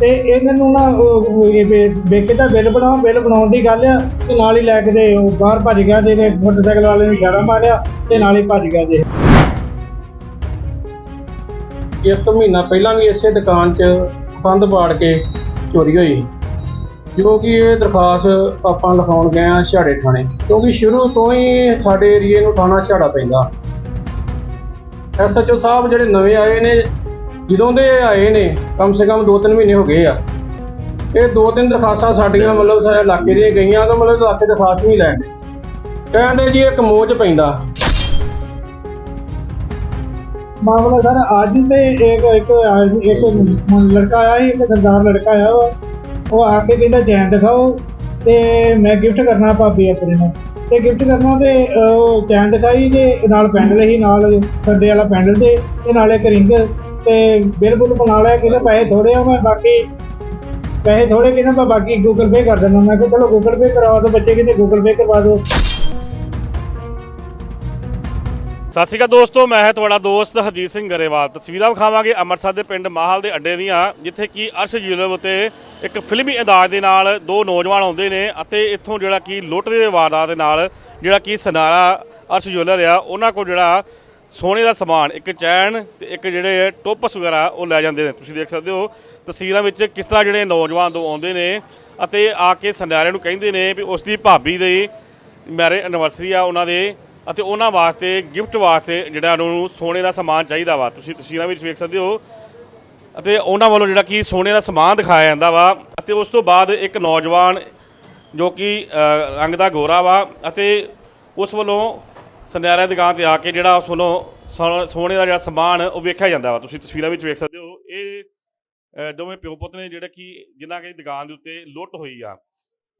ਤੇ ਇਹਨਾਂ ਨੂੰ ਨਾ ਵੇਖੇ ਦਾ ਬਿੱਲ ਬਣਾਓ, ਬਿੱਲ ਬਣਾਉਣ ਦੀ ਗੱਲ ਆ, ਤੇ ਨਾਲ ਹੀ ਲੈ ਕੇ ਤੇ ਉਹ ਬਾਹਰ ਭੱਜ ਗਿਆ ਤੇ ਇਹਨੇ ਮੋਟਰਸਾਈਕਲ ਵਾਲੇ ਨੂੰ ਇਸ਼ਾਰਾ ਮਾਰਿਆ ਤੇ ਨਾਲ ਹੀ ਭੱਜ ਗਿਆ ਜੀ। ਇੱਕ ਮਹੀਨਾ ਪਹਿਲਾਂ ਵੀ ਇਸੇ ਦੁਕਾਨ 'ਚ ਬੰਦ ਪਾੜ ਕੇ ਚੋਰੀ ਹੋਈ, ਜੋ ਕਿ ਇਹ ਦਰਖਾਸਤ ਆਪਾਂ ਲਿਖਾਉਣ ਗਏ ਆ ਛਾੜੇ ਥਾਣੇ, ਕਿਉਂਕਿ ਸ਼ੁਰੂ ਤੋਂ ਹੀ ਸਾਡੇ ਏਰੀਏ ਨੂੰ ਥਾਣਾ ਛਾੜਾ ਪੈਂਦਾ। ਐਸਐਚਓ ਸਾਹਿਬ ਜਿਹੜੇ ਨਵੇਂ ਆਏ ਨੇ ਜਦੋਂ ਦੇ ਆਏ ਨੇ ਕਮ ਸੇ ਕਮ 2-3 ਮਹੀਨੇ ਹੋ ਗਏ ਆ। ਇਹ ਦੋ ਤਿੰਨ ਦਰਖਾਸਤਾਂ ਸਾਡੀਆਂ ਮਤਲਬ ਸਾਡੇ ਇਲਾਕੇ ਦੀਆਂ ਗਈਆਂ ਤਾਂ ਮਤਲਬ ਇਲਾਕੇ ਦਰਖਾਸਤ ਨਹੀਂ ਲੈਣ ਦੇ। ਕਹਿੰਦੇ ਜੀ ਇੱਕ ਮੋਚ ਪੈਂਦਾ। ਮਾਮਲਾ ਸਰ ਅੱਜ ਤੇ ਇੱਕ ਇੱਕ ਇੱਕ ਲੜਕਾ ਆਇਆ ਸੀ, ਇੱਕ ਸਰਦਾਰ ਲੜਕਾ ਆਇਆ ਵਾ। ਉਹ ਆ ਕੇ ਕਹਿੰਦਾ ਚੈਨ ਦਿਖਾਓ ਤੇ ਮੈਂ ਗਿਫਟ ਕਰਨਾ ਭਾਬੀ ਆਪਣੇ ਨੂੰ। ਤੇ ਗਿਫਟ ਕਰਨਾ ਤੇ ਉਹ ਚੈਨ ਦਿਖਾਈ ਤੇ ਨਾਲ ਪੈਂਡਲ ਹੀ ਨਾਲ ਸੱਡੇ ਵਾਲਾ ਪੈਂਡਲ ਤੇ ਤੇ ਨਾਲ ਇੱਕ ਰਿੰਗ ਤੇ ਬਿੱਲ ਬੁੱਲ ਬਣਾ ਲਿਆ, ਕਹਿੰਦਾ ਪੈਸੇ ਥੋੜੇ ਆ ਮੈਂ, ਬਾਕੀ ਪੈਸੇ ਥੋੜੇ ਕਹਿੰਦਾ ਮੈਂ, ਬਾਕੀ ਗੂਗਲ ਪੇ ਕਰ ਦਿੰਦਾ। ਮੈਂ ਕਿਹਾ ਚਲੋ ਗੂਗਲ ਪੇ ਕਰਵਾ ਦਿਓ ਬੱਚੇ ਕਹਿੰਦੇ ਗੂਗਲ ਪੇ ਕਰਵਾ ਦਿਓ। ਸਤਿ ਸ਼੍ਰੀ ਅਕਾਲ ਦੋਸਤੋ, ਮੈਂ ਹਾਂ ਤੁਹਾਡਾ ਦੋਸਤ ਹਰਜੀਤ ਸਿੰਘ ਗਰੇਵਾਲ। ਤਸਵੀਰਾਂ ਵਿਖਾਵਾਂਗੇ ਅੰਮ੍ਰਿਤਸਰ ਦੇ ਪਿੰਡ ਮਾਹਲ ਦੇ ਅੱਡੇ ਦੀਆਂ, ਜਿੱਥੇ ਕਿ ਅਰਸ਼ ਜੁਲਮ ਉਤੇ ਇੱਕ ਫਿਲਮੀ ਅੰਦਾਜ਼ ਦੇ ਨਾਲ ਦੋ ਨੌਜਵਾਨ ਆਉਂਦੇ ਨੇ ਅਤੇ ਇੱਥੋਂ ਜਿਹੜਾ ਕਿ ਲੁੱਟ ਦੇ ਵਾਰਦਾਤ ਦੇ ਨਾਲ ਜਿਹੜਾ ਕਿ ਸਨਾਰਾ ਅਰਸ਼ ਜੁਲਰ ਆ, ਉਹਨਾਂ ਕੋਲ ਜਿਹੜਾ ਸੋਨੇ ਦਾ ਸਮਾਨ, ਇੱਕ ਚੈਨ ਤੇ ਇੱਕ ਜਿਹੜੇ ਟੋਪਸ ਵਗੈਰਾ ਉਹ ਲੈ ਜਾਂਦੇ ਨੇ। ਤੁਸੀਂ ਦੇਖ ਸਕਦੇ ਹੋ ਤਸਵੀਰਾਂ ਵਿੱਚ ਕਿਸ ਤਰ੍ਹਾਂ ਜਿਹੜੇ ਨੌਜਵਾਨ ਦੋ ਆਉਂਦੇ ਨੇ ਅਤੇ ਆ ਕੇ ਸਨਾਰੇ ਨੂੰ ਕਹਿੰਦੇ ਨੇ ਵੀ ਉਸ ਦੀ ਭਾਬੀ ਦੀ ਮੈਰਿਜ ਐਨਵਰਸਰੀ ਆ ਉਹਨਾਂ ਦੇ ਅਤੇ ਉਹਨਾਂ ਵਾਸਤੇ, ਗਿਫਟ ਵਾਸਤੇ ਜਿਹੜਾ ਉਹਨਾਂ ਨੂੰ ਸੋਨੇ ਦਾ ਸਮਾਨ ਚਾਹੀਦਾ ਵਾ। ਤੁਸੀਂ ਤਸਵੀਰਾਂ ਵਿੱਚ ਵੇਖ ਸਕਦੇ ਹੋ ਅਤੇ ਉਹਨਾਂ ਵੱਲੋਂ ਜਿਹੜਾ ਕਿ ਸੋਨੇ ਦਾ ਸਮਾਨ ਦਿਖਾਇਆ ਜਾਂਦਾ ਵਾ ਅਤੇ ਉਸ ਤੋਂ ਬਾਅਦ ਇੱਕ ਨੌਜਵਾਨ ਜੋ ਕਿ ਰੰਗ ਦਾ ਗੋਰਾ ਵਾ ਅਤੇ ਉਸ ਵੱਲੋਂ ਸੁਨਿਆਰੇ ਦੁਕਾਨ ਤੇ ਆ ਕੇ ਜਿਹੜਾ ਉਸ ਵੱਲੋਂ ਸੋ- ਸੋਨੇ ਦਾ ਜਿਹੜਾ ਸਮਾਨ ਉਹ ਵੇਖਿਆ ਜਾਂਦਾ ਵਾ। ਤੁਸੀਂ ਤਸਵੀਰਾਂ ਵਿੱਚ ਵੇਖ ਸਕਦੇ ਹੋ। ਇਹ ਅ, ਦੋਵੇਂ ਪਿਓ ਪੁੱਤ ਨੇ ਜਿਹੜੇ ਕਿ ਜਿਨ੍ਹਾਂ ਦੀ ਦੁਕਾਨ ਦੇ ਉੱਤੇ ਲੁੱਟ ਹੋਈ ਆ।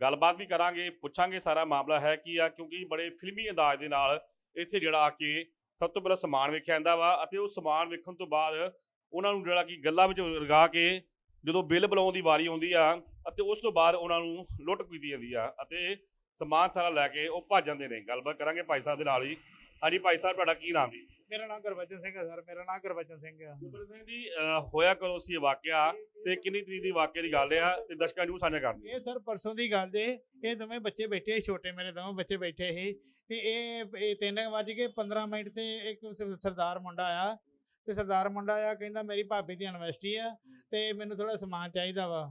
ਗੱਲਬਾਤ ਵੀ ਕਰਾਂਗੇ ਪੁੱਛਾਂਗੇ ਸਾਰਾ ਮਾਮਲਾ ਹੈ ਕੀ ਆ ਕਿਉਂਕਿ ਬੜੇ ਫਿਲਮੀ ਅੰਦਾਜ਼ ਦੇ ਨਾਲ ਇੱਥੇ ਜਿਹੜਾ ਆ ਕੇ ਸਭ ਤੋਂ ਪਹਿਲਾਂ ਸਮਾਨ ਵੇਖਿਆ ਜਾਂਦਾ ਵਾ ਅਤੇ ਉਹ ਸਮਾਨ ਵੇਖਣ ਤੋਂ ਬਾਅਦ ਉਹਨਾਂ ਨੂੰ ਜਿਹੜਾ ਕਿ ਗੱਲਾਂ ਵਿੱਚ ਲਗਾ ਕੇ ਜਦੋਂ ਬਿੱਲ ਬੁਲਾਉਣ ਦੀ ਵਾਰੀ ਆਉਂਦੀ ਆ ਅਤੇ ਉਸ ਤੋਂ ਬਾਅਦ ਉਹਨਾਂ ਨੂੰ ਲੁੱਟ ਕੀਤੀ ਜਾਂਦੀ ਆ ਅਤੇ ਸਮਾਨ ਸਾਰਾ ਲੈ ਕੇ ਉਹ ਭੱਜ ਜਾਂਦੇ ਨੇ। ਗੱਲਬਾਤ ਕਰਾਂਗੇ ਭਾਈ ਸਾਹਿਬ ਦੇ ਨਾਲ ਹੀ। ਹਾਂਜੀ ਭਾਈ ਸਾਹਿਬ ਤੁਹਾਡਾ ਕੀ ਨਾਮ ਜੀ? ਮੇਰਾ ਨਾਮ ਗੁਰਬਚਨ ਸਿੰਘ ਹੈ ਸਰ ਮੇਰਾ ਨਾਮ ਗੁਰਬਚਨ ਸਿੰਘ ਹੈ। ਗੁਰਪ੍ਰੀਤ ਸਿੰਘ ਜੀ ਹੋਇਆ ਕਦੋਂ ਸੀ ਵਾਕਿਆ ਤੇ ਕਿੰਨੀ ਤਰੀਕ ਦੀ ਵਾਕਿਆ ਦੀ ਗੱਲ ਆ ਤੇ ਦਰਸ਼ਕਾਂ ਨੂੰ ਸਾਂਝਾ ਕਰਨੀ ਇਹ ਸਰ ਪਰਸੋਂ ਦੀ ਗੱਲ ਜੇ ਇਹ ਦੋਵੇਂ ਬੱਚੇ ਬੈਠੇ ਛੋਟੇ ਮੇਰੇ ਦੋਵੇਂ ਬੱਚੇ ਬੈਠੇ ਸੀ। ਤੇ ਇਹ ਇਹ ਤਿੰਨ ਵੱਜ ਕੇ 15 ਮਿੰਟ ਤੇ ਇੱਕ ਸਰਦਾਰ ਮੁੰਡਾ ਆਇਆ। ਤੇ ਸਰਦਾਰ ਮੁੰਡਾ ਆਇਆ ਕਹਿੰਦਾ ਮੇਰੀ ਭਾਬੀ ਦੀ ਯੂਨੀਵਰਸਿਟੀ ਆ ਤੇ ਮੈਨੂੰ ਥੋੜਾ ਸਮਾਨ ਚਾਹੀਦਾ ਵਾ।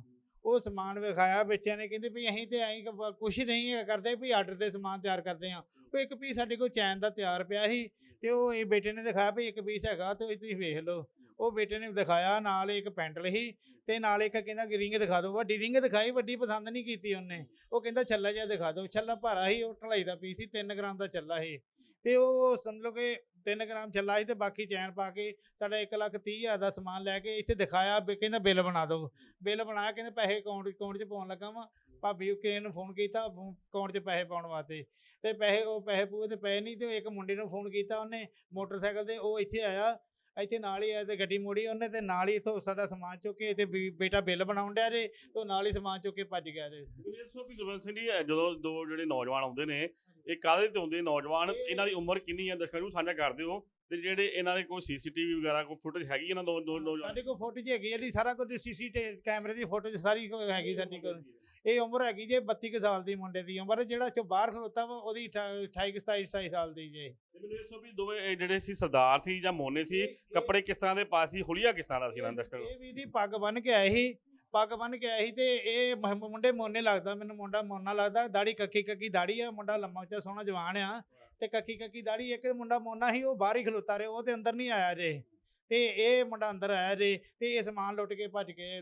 ਉਹ ਸਮਾਨ ਵਿਖਾਇਆ, ਬੱਚਿਆਂ ਨੇ ਕਹਿੰਦੇ ਵੀ ਅਸੀਂ ਤੇ ਐਂ ਕੁਛ ਹੀ ਨਹੀਂ ਕਰਦੇ ਵੀ ਆਰਡਰ ਤੇ ਸਮਾਨ ਤਿਆਰ ਕਰਦੇ ਆ ਉਹ ਇੱਕ ਪੀਸ ਸਾਡੇ ਕੋਲ ਚੈਨ ਦਾ ਤਿਆਰ ਪਿਆ ਸੀ ਤੇ ਉਹ ਇਹ ਬੇਟੇ ਨੇ ਦਿਖਾਇਆ ਵੀ ਇੱਕ ਪੀਸ ਹੈਗਾ, ਤੇ ਤੁਸੀਂ ਵੇਖ ਲਓ। ਉਹ ਬੇਟੇ ਨੇ ਦਿਖਾਇਆ, ਨਾਲ ਇੱਕ ਪੈਂਟਲ ਸੀ ਤੇ ਨਾਲ ਇੱਕ ਕਹਿੰਦਾ ਕਿ ਰਿੰਗ ਦਿਖਾ ਦਿਓ। ਵੱਡੀ ਰਿੰਗ ਦਿਖਾਈ, ਵੱਡੀ ਪਸੰਦ ਨਹੀਂ ਕੀਤੀ ਉਹਨੇ। ਉਹ ਕਹਿੰਦਾ ਛੱਲਾ ਜਿਹਾ ਦਿਖਾ ਦਿਓ। ਛੱਲਾ ਭਾਰਾ ਸੀ, ਉਹ ਢਲਾਈ ਦਾ ਪੀਸ ਸੀ 3 ਗ੍ਰਾਮ ਦਾ ਛੱਲਾ ਸੀ। ਤੇ ਉਹ ਸਮਝ ਲਓ ਕਿ 3 ਗ੍ਰਾਮ ਛੱਲਾ ਸੀ ਤੇ ਬਾਕੀ ਚੈਨ ਪਾ ਕੇ ਸਾਡਾ 1 ਲੱਖ 30 ਹਜ਼ਾਰ ਦਾ ਸਮਾਨ ਲੈ ਕੇ ਇੱਥੇ ਦਿਖਾਇਆ, ਵੀ ਕਹਿੰਦਾ ਬਿੱਲ ਬਣਾ ਦਿਓ। ਬਿੱਲ ਬਣਾਇਆ ਕਹਿੰਦੇ ਪੈਸੇ ਅਕਾਊਂਟ ਅਕਾਊਂਟ 'ਚ ਪਾਉਣ ਲੱਗਾ ਵਾਂ। ਭਾਬੀ ਉਹ ਕਿਸੇ ਨੂੰ ਫੋਨ ਕੀਤਾ ਅਕਾਊਂਟ 'ਚ ਪੈਸੇ ਪਾਉਣ ਵਾਸਤੇ। ਤੇ ਪੈਸੇ, ਉਹ ਪੈਸੇ ਪੂਏ ਤੇ ਪਏ ਨਹੀਂ ਤੇ ਇੱਕ ਮੁੰਡੇ ਨੂੰ ਫੋਨ ਕੀਤਾ ਉਹਨੇ ਮੋਟਰਸਾਈਕਲ ਤੇ, ਉਹ ਇੱਥੇ ਆਇਆ, ਇੱਥੇ ਨਾਲ ਹੀ ਆਇਆ ਤੇ ਗੱਡੀ ਮੋੜੀ ਉਹਨੇ ਤੇ ਨਾਲ ਹੀ ਇਥੋਂ ਸਾਡਾ ਸਮਾਨ ਚੁੱਕ ਕੇ ਤੇ ਬੇਟਾ ਬਿੱਲ ਬਣਾਉਣ ਡਿਆ ਜੇ ਤੇ ਨਾਲ ਹੀ ਸਮਾਨ ਚੁੱਕ ਕੇ ਭੱਜ ਗਿਆ ਜੇ। ਇਹ ਸੋ ਸਿੰਘ ਜੀ, ਜਦੋਂ ਦੋ ਜਿਹੜੇ ਨੌਜਵਾਨ ਆਉਂਦੇ ਨੇ ਇਹ ਕਾਹਦੇ ਤੇ ਹੁੰਦੇ ਨੌਜਵਾਨ? ਇਹਨਾਂ ਦੀ ਉਮਰ ਕਿੰਨੀ ਹੈ ਦਰਸ਼ਕਾਂ ਨੂੰ ਸਾਂਝਾ ਕਰ ਦਿਓ। ਤੇ ਜਿਹੜੇ ਇਹਨਾਂ ਦੇ ਕੋਈ ਸੀਸੀਟੀਵੀ ਵਗੈਰਾ ਕੋਈ ਫੁਟੇਜ ਹੈਗੀ ਇਹਨਾਂ ਦੋ ਦੋ ਨੌਜਵਾਨ? ਸਾਡੇ ਕੋਲ ਫੋਟੋ ਹੈਗੀ ਹੈ ਜੀ ਸਾਰਾ ਕੁਝ ਸੀਸੀ ਕੈਮਰੇ ਦੀ ਫੋਟੋ ਸਾਰੀ ਹੈਗੀ ਸਾਡੀ ਕੋਲ। ਇਹ ਉਮਰ ਹੈਗੀ ਜੇ 32 ਕੁ ਸਾਲ ਦੀ ਮੁੰਡੇ ਦੀ ਉਮਰ ਜਿਹੜਾ ਚੋਂ ਬਾਹਰ ਖਲੋਤਾ ਵਾ ਉਹਦੀ 28 27 27 ਸਾਲ ਦੀ ਜੇ। ਮੈਨੂੰ ਇਹ ਸੋ ਵੀ ਦੋਵੇਂ ਇਹ ਜਿਹੜੇ ਸੀ ਸਰਦਾਰ ਸੀ ਜਾਂ ਮੋਨੇ ਸੀ ਕੱਪੜੇ ਕਿਸ ਤਰ੍ਹਾਂ ਦੇ ਪਾ ਸੀ ਹੁਲੀਆ ਕਿਸ ਤਰ੍ਹਾਂ ਦਾ ਸੀ ਇਹਨਾਂ ਦਾ ਇਹ ਵੀ ਦੀ ਪੱਗ ਬੰਨ ਕੇ ਆਏ ਸੀ। ਪੱਗ ਬੰਨ ਕੇ ਆਇਆ ਸੀ ਤੇ ਇਹ ਮ- ਮੁੰਡੇ ਮੋਨੇ ਲੱਗਦਾ, ਮੈਨੂੰ ਮੁੰਡਾ ਮੋਨਾ ਲੱਗਦਾ, ਦਾੜੀ ਕੱਕੀ ਕੱਕੀ ਦਾੜੀ ਆ, ਮੁੰਡਾ ਲੰਮਾ ਉੱਚਾ ਸੋਹਣਾ ਜਵਾਨ ਆ ਤੇ ਕੱਕੀ ਕੱਕੀ ਦਾੜੀ, ਇੱਕ ਮੁੰਡਾ ਮੋਨਾ ਸੀ, ਉਹ ਬਾਹਰ ਹੀ ਖਲੋਤਾ ਰਿਹਾ, ਉਹ ਤੇ ਅੰਦਰ ਨਹੀਂ ਆਇਆ ਜੇ ਤੇ ਇਹ ਮੁੰਡਾ ਅੰਦਰ ਆਇਆ ਜੇ ਤੇ ਇਹ ਸਮਾਨ ਲੁੱਟ ਕੇ ਭੱਜ ਕੇ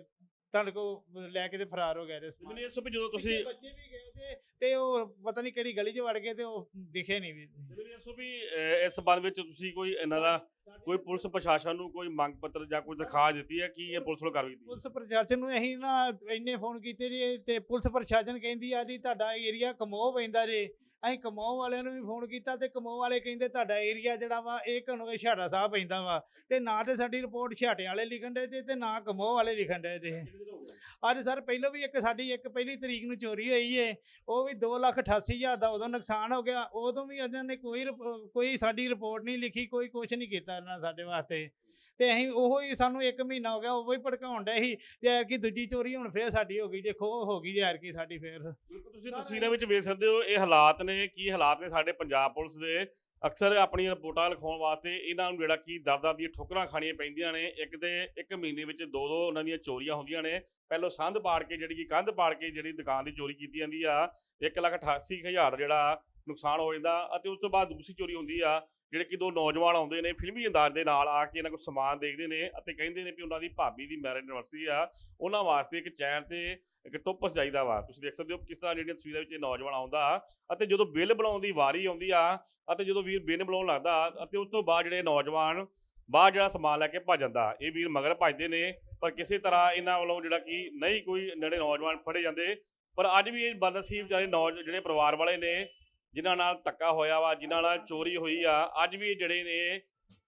ਤੁਹਾਡੇ ਕੋ ਲੈ ਕੇ ਤੇ ਫਰਾਰ ਹੋ ਜੇ ਤੇ ਸਮਾਨ ਮੈਨੂੰ ਇਹ ਸੋ ਵੀ ਜਦੋਂ ਪਿੱਛੇ ਤੁਸੀਂ ਬੱਚੇ ਵੀ ਗਏ ਤੇ ਤੇ ਉਹ ਪਤਾ ਨਹੀਂ ਕਿਹੜੀ ਗਲੀ 'ਚ ਵੜ ਗਏ ਤੇ ਉਹ ਦਿਖੇ ਨਹੀਂ ਵੀ। ਮੈਨੂੰ ਇਹ ਸੋ ਵੀ ਅਹ, ਇਸ ਸੰਬੰਧ ਵਿੱਚ ਤੁਸੀਂ ਕੋਈ ਇਹਨਾਂ ਦਾ ਕੋਈ ਪੁਲਿਸ ਪ੍ਰਸ਼ਾਸਨ ਨੂੰ ਕੋਈ ਮੰਗ ਪੱਤਰ ਜਾਂ ਕੋਈ ਦਰਖਾਸਤ ਦਿੱਤੀ ਹੈ ਕੀ ਇਹ ਪੁਲਿਸ ਵੱਲੋਂ ਕਾਰਵਾਈ ਕੀਤੀ ਪੁਲਿਸ ਪ੍ਰਸ਼ਾਸਨ ਨੂੰ ਅਸੀਂ ਨਾ ਇੰਨੇ ਫੋਨ ਕੀਤੇ ਜੀ ਤੇ ਪੁਲਿਸ ਪ੍ਰਸ਼ਾਸਨ ਕਹਿੰਦੀ ਆ ਜੀ ਤੁਹਾਡਾ ਏਰੀਆ ਕਮੋਹ ਪੈਂਦਾ ਜੇ। ਅਸੀਂ ਕਮੋਹ ਵਾਲਿਆਂ ਨੂੰ ਵੀ ਫੋਨ ਕੀਤਾ ਤੇ ਕਮੋਹ ਵਾਲੇ ਕਹਿੰਦੇ ਤੁਹਾਡਾ ਏਰੀਆ ਜਿਹੜਾ ਵਾ, ਇਹ ਕਨੋਏ ਛਾੜਾ ਸਾਹਿਬ ਪੈਂਦਾ ਵਾ। ਤੇ ਨਾ ਤੇ ਸਾਡੀ ਰਿਪੋਰਟ ਛਾਟੇ ਵਾਲੇ ਲਿਖਣ ਦੇ ਤੇ ਨਾ ਕਮੋਹ ਵਾਲੇ ਲਿਖਣ ਦੇ ਜੇ ਅੱਜ ਸਰ ਪਹਿਲਾਂ ਵੀ ਇੱਕ ਸਾਡੀ ਇੱਕ ਪਹਿਲੀ ਤਰੀਕ ਨੂੰ ਚੋਰੀ ਹੋਈ ਏ, ਉਹ ਵੀ 288000 ਦਾ ਉਦੋਂ ਨੁਕਸਾਨ ਹੋ ਗਿਆ, ਉਦੋਂ ਵੀ ਇਹਨਾਂ ਨੇ ਕੋਈ ਰਿਪ- ਕੋਈ ਸਾਡੀ ਰਿਪੋਰਟ ਨਹੀਂ ਲਿਖੀ, ਕੋਈ ਕੁਝ ਨਹੀਂ ਕੀਤਾ ਇਹਨਾਂ ਸਾਡੇ ਵਾਸਤੇ। ਤੇ ਅਸੀਂ ਉਹੋ ਹੀ ਸਾਨੂੰ 1 ਮਹੀਨਾ ਹੋ ਗਿਆ ਉਹੋ ਹੀ ਭੜਕਾਉਣ ਡਏ ਸੀ ਯਾਰ ਕੀ ਦੂਜੀ ਚੋਰੀ ਹੁਣ ਫੇਰ ਸਾਡੀ ਹੋ ਗਈ ਖੋਹ ਹੋ ਗਈ ਯਾਰ ਕੀ ਸਾਡੀ ਫੇਰ। ਬਿਲਕੁਲ ਤੁਸੀਂ ਤਸਵੀਰਾਂ ਵਿੱਚ ਵੇਖ ਸਕਦੇ ਹੋ ਇਹ ਹਾਲਾਤ ਨੇ ਕੀ ਹਾਲਾਤ ਨੇ ਸਾਡੇ ਪੰਜਾਬ ਪੁਲਿਸ ਦੇ। ਅਕਸਰ ਆਪਣੀਆਂ ਰਿਪੋਰਟਾਂ ਲਿਖਾਉਣ ਵਾਸਤੇ ਇਹਨਾਂ ਨੂੰ ਜਿਹੜਾ ਕੀ ਦਰਦਾਂ ਦੀਆਂ ਠੋਕਰਾਂ ਖਾਣੀਆਂ ਪੈਂਦੀਆਂ ਨੇ। ਇੱਕ ਤੇ ਇੱਕ ਮਹੀਨੇ ਵਿੱਚ ਦੋ ਦੋ ਉਹਨਾਂ ਦੀਆਂ ਚੋਰੀਆਂ ਹੁੰਦੀਆਂ ਨੇ। ਪਹਿਲੋਂ ਸੰਧ ਪਾੜ ਕੇ ਜਿਹੜੀ ਕਿ ਕੰਧ ਪਾੜ ਕੇ ਜਿਹੜੀ ਦੁਕਾਨ ਦੀ ਚੋਰੀ ਕੀਤੀ ਜਾਂਦੀ ਆ 188000 ਜਿਹੜਾ ਨੁਕਸਾਨ ਹੋ ਜਾਂਦਾ ਅਤੇ ਉਸ ਤੋਂ ਬਾਅਦ ਦੂਸਰੀ ਚੋਰੀ ਹੁੰਦੀ ਆ। ਜਿਹੜੇ ਕਿ ਦੋ ਨੌਜਵਾਨ ਆਉਂਦੇ ਨੇ, ਫਿਲਮੀ ਅੰਦਾਜ਼ ਦੇ ਨਾਲ ਆ ਕੇ ਇਹਨਾਂ ਕੋਲ ਸਮਾਨ ਦੇਖਦੇ ਨੇ ਅਤੇ ਕਹਿੰਦੇ ਨੇ ਵੀ ਉਹਨਾਂ ਦੀ ਭਾਬੀ ਦੀ ਮੈਰਿਜ ਐਨਵਰਸਰੀ ਆ। ਉਹਨਾਂ ਵਾਸਤੇ ਇੱਕ ਚੈਨ ਤੇ ਇੱਕ ਟੋਪਸ ਚਾਹੀਦਾ ਵਾ। ਤੁਸੀਂ ਦੇਖ ਸਕਦੇ ਹੋ ਕਿਸ ਤਰ੍ਹਾਂ ਜਿਹੜੀਆਂ ਤਸਵੀਰਾਂ ਵਿੱਚ ਇਹ ਨੌਜਵਾਨ ਆਉਂਦਾ ਅਤੇ ਜਦੋਂ ਬਿੱਲ ਬਣਾਉਣ ਦੀ ਵਾਰੀ ਆਉਂਦੀ ਆ ਅਤੇ ਜਦੋਂ ਵੀਰ ਬਿੱਲ ਬਣਾਉਣ ਲੱਗਦਾ ਅਤੇ ਉਸ ਤੋਂ ਬਾਅਦ ਜਿਹੜੇ ਨੌਜਵਾਨ ਬਾਹਰ ਜਿਹੜਾ ਸਮਾਨ ਲੈ ਕੇ ਭੱਜ ਜਾਂਦਾ, ਇਹ ਵੀਰ ਮਗਰ ਭੱਜਦੇ ਨੇ, ਪਰ ਕਿਸੇ ਤਰ੍ਹਾਂ ਇਹਨਾਂ ਵੱਲੋਂ ਜਿਹੜਾ ਕਿ ਨਹੀਂ ਕੋਈ ਜਿਹੜੇ ਨੌਜਵਾਨ ਫੜੇ ਜਾਂਦੇ। ਪਰ ਅੱਜ ਵੀ ਇਹ ਬਦਨਸੀਬ ਜਿਹੜੇ ਨੌਜ, ਜਿਹੜੇ ਪਰਿਵਾਰ ਵਾਲੇ ਨੇ ਜਿਨ੍ਹਾਂ ਨਾਲ ਧੱਕਾ ਹੋਇਆ ਵਾ ਜਿਨ੍ਹਾਂ ਨਾਲ ਚੋਰੀ ਹੋਈ ਆ ਅੱਜ ਵੀ ਜਿਹੜੇ ਨੇ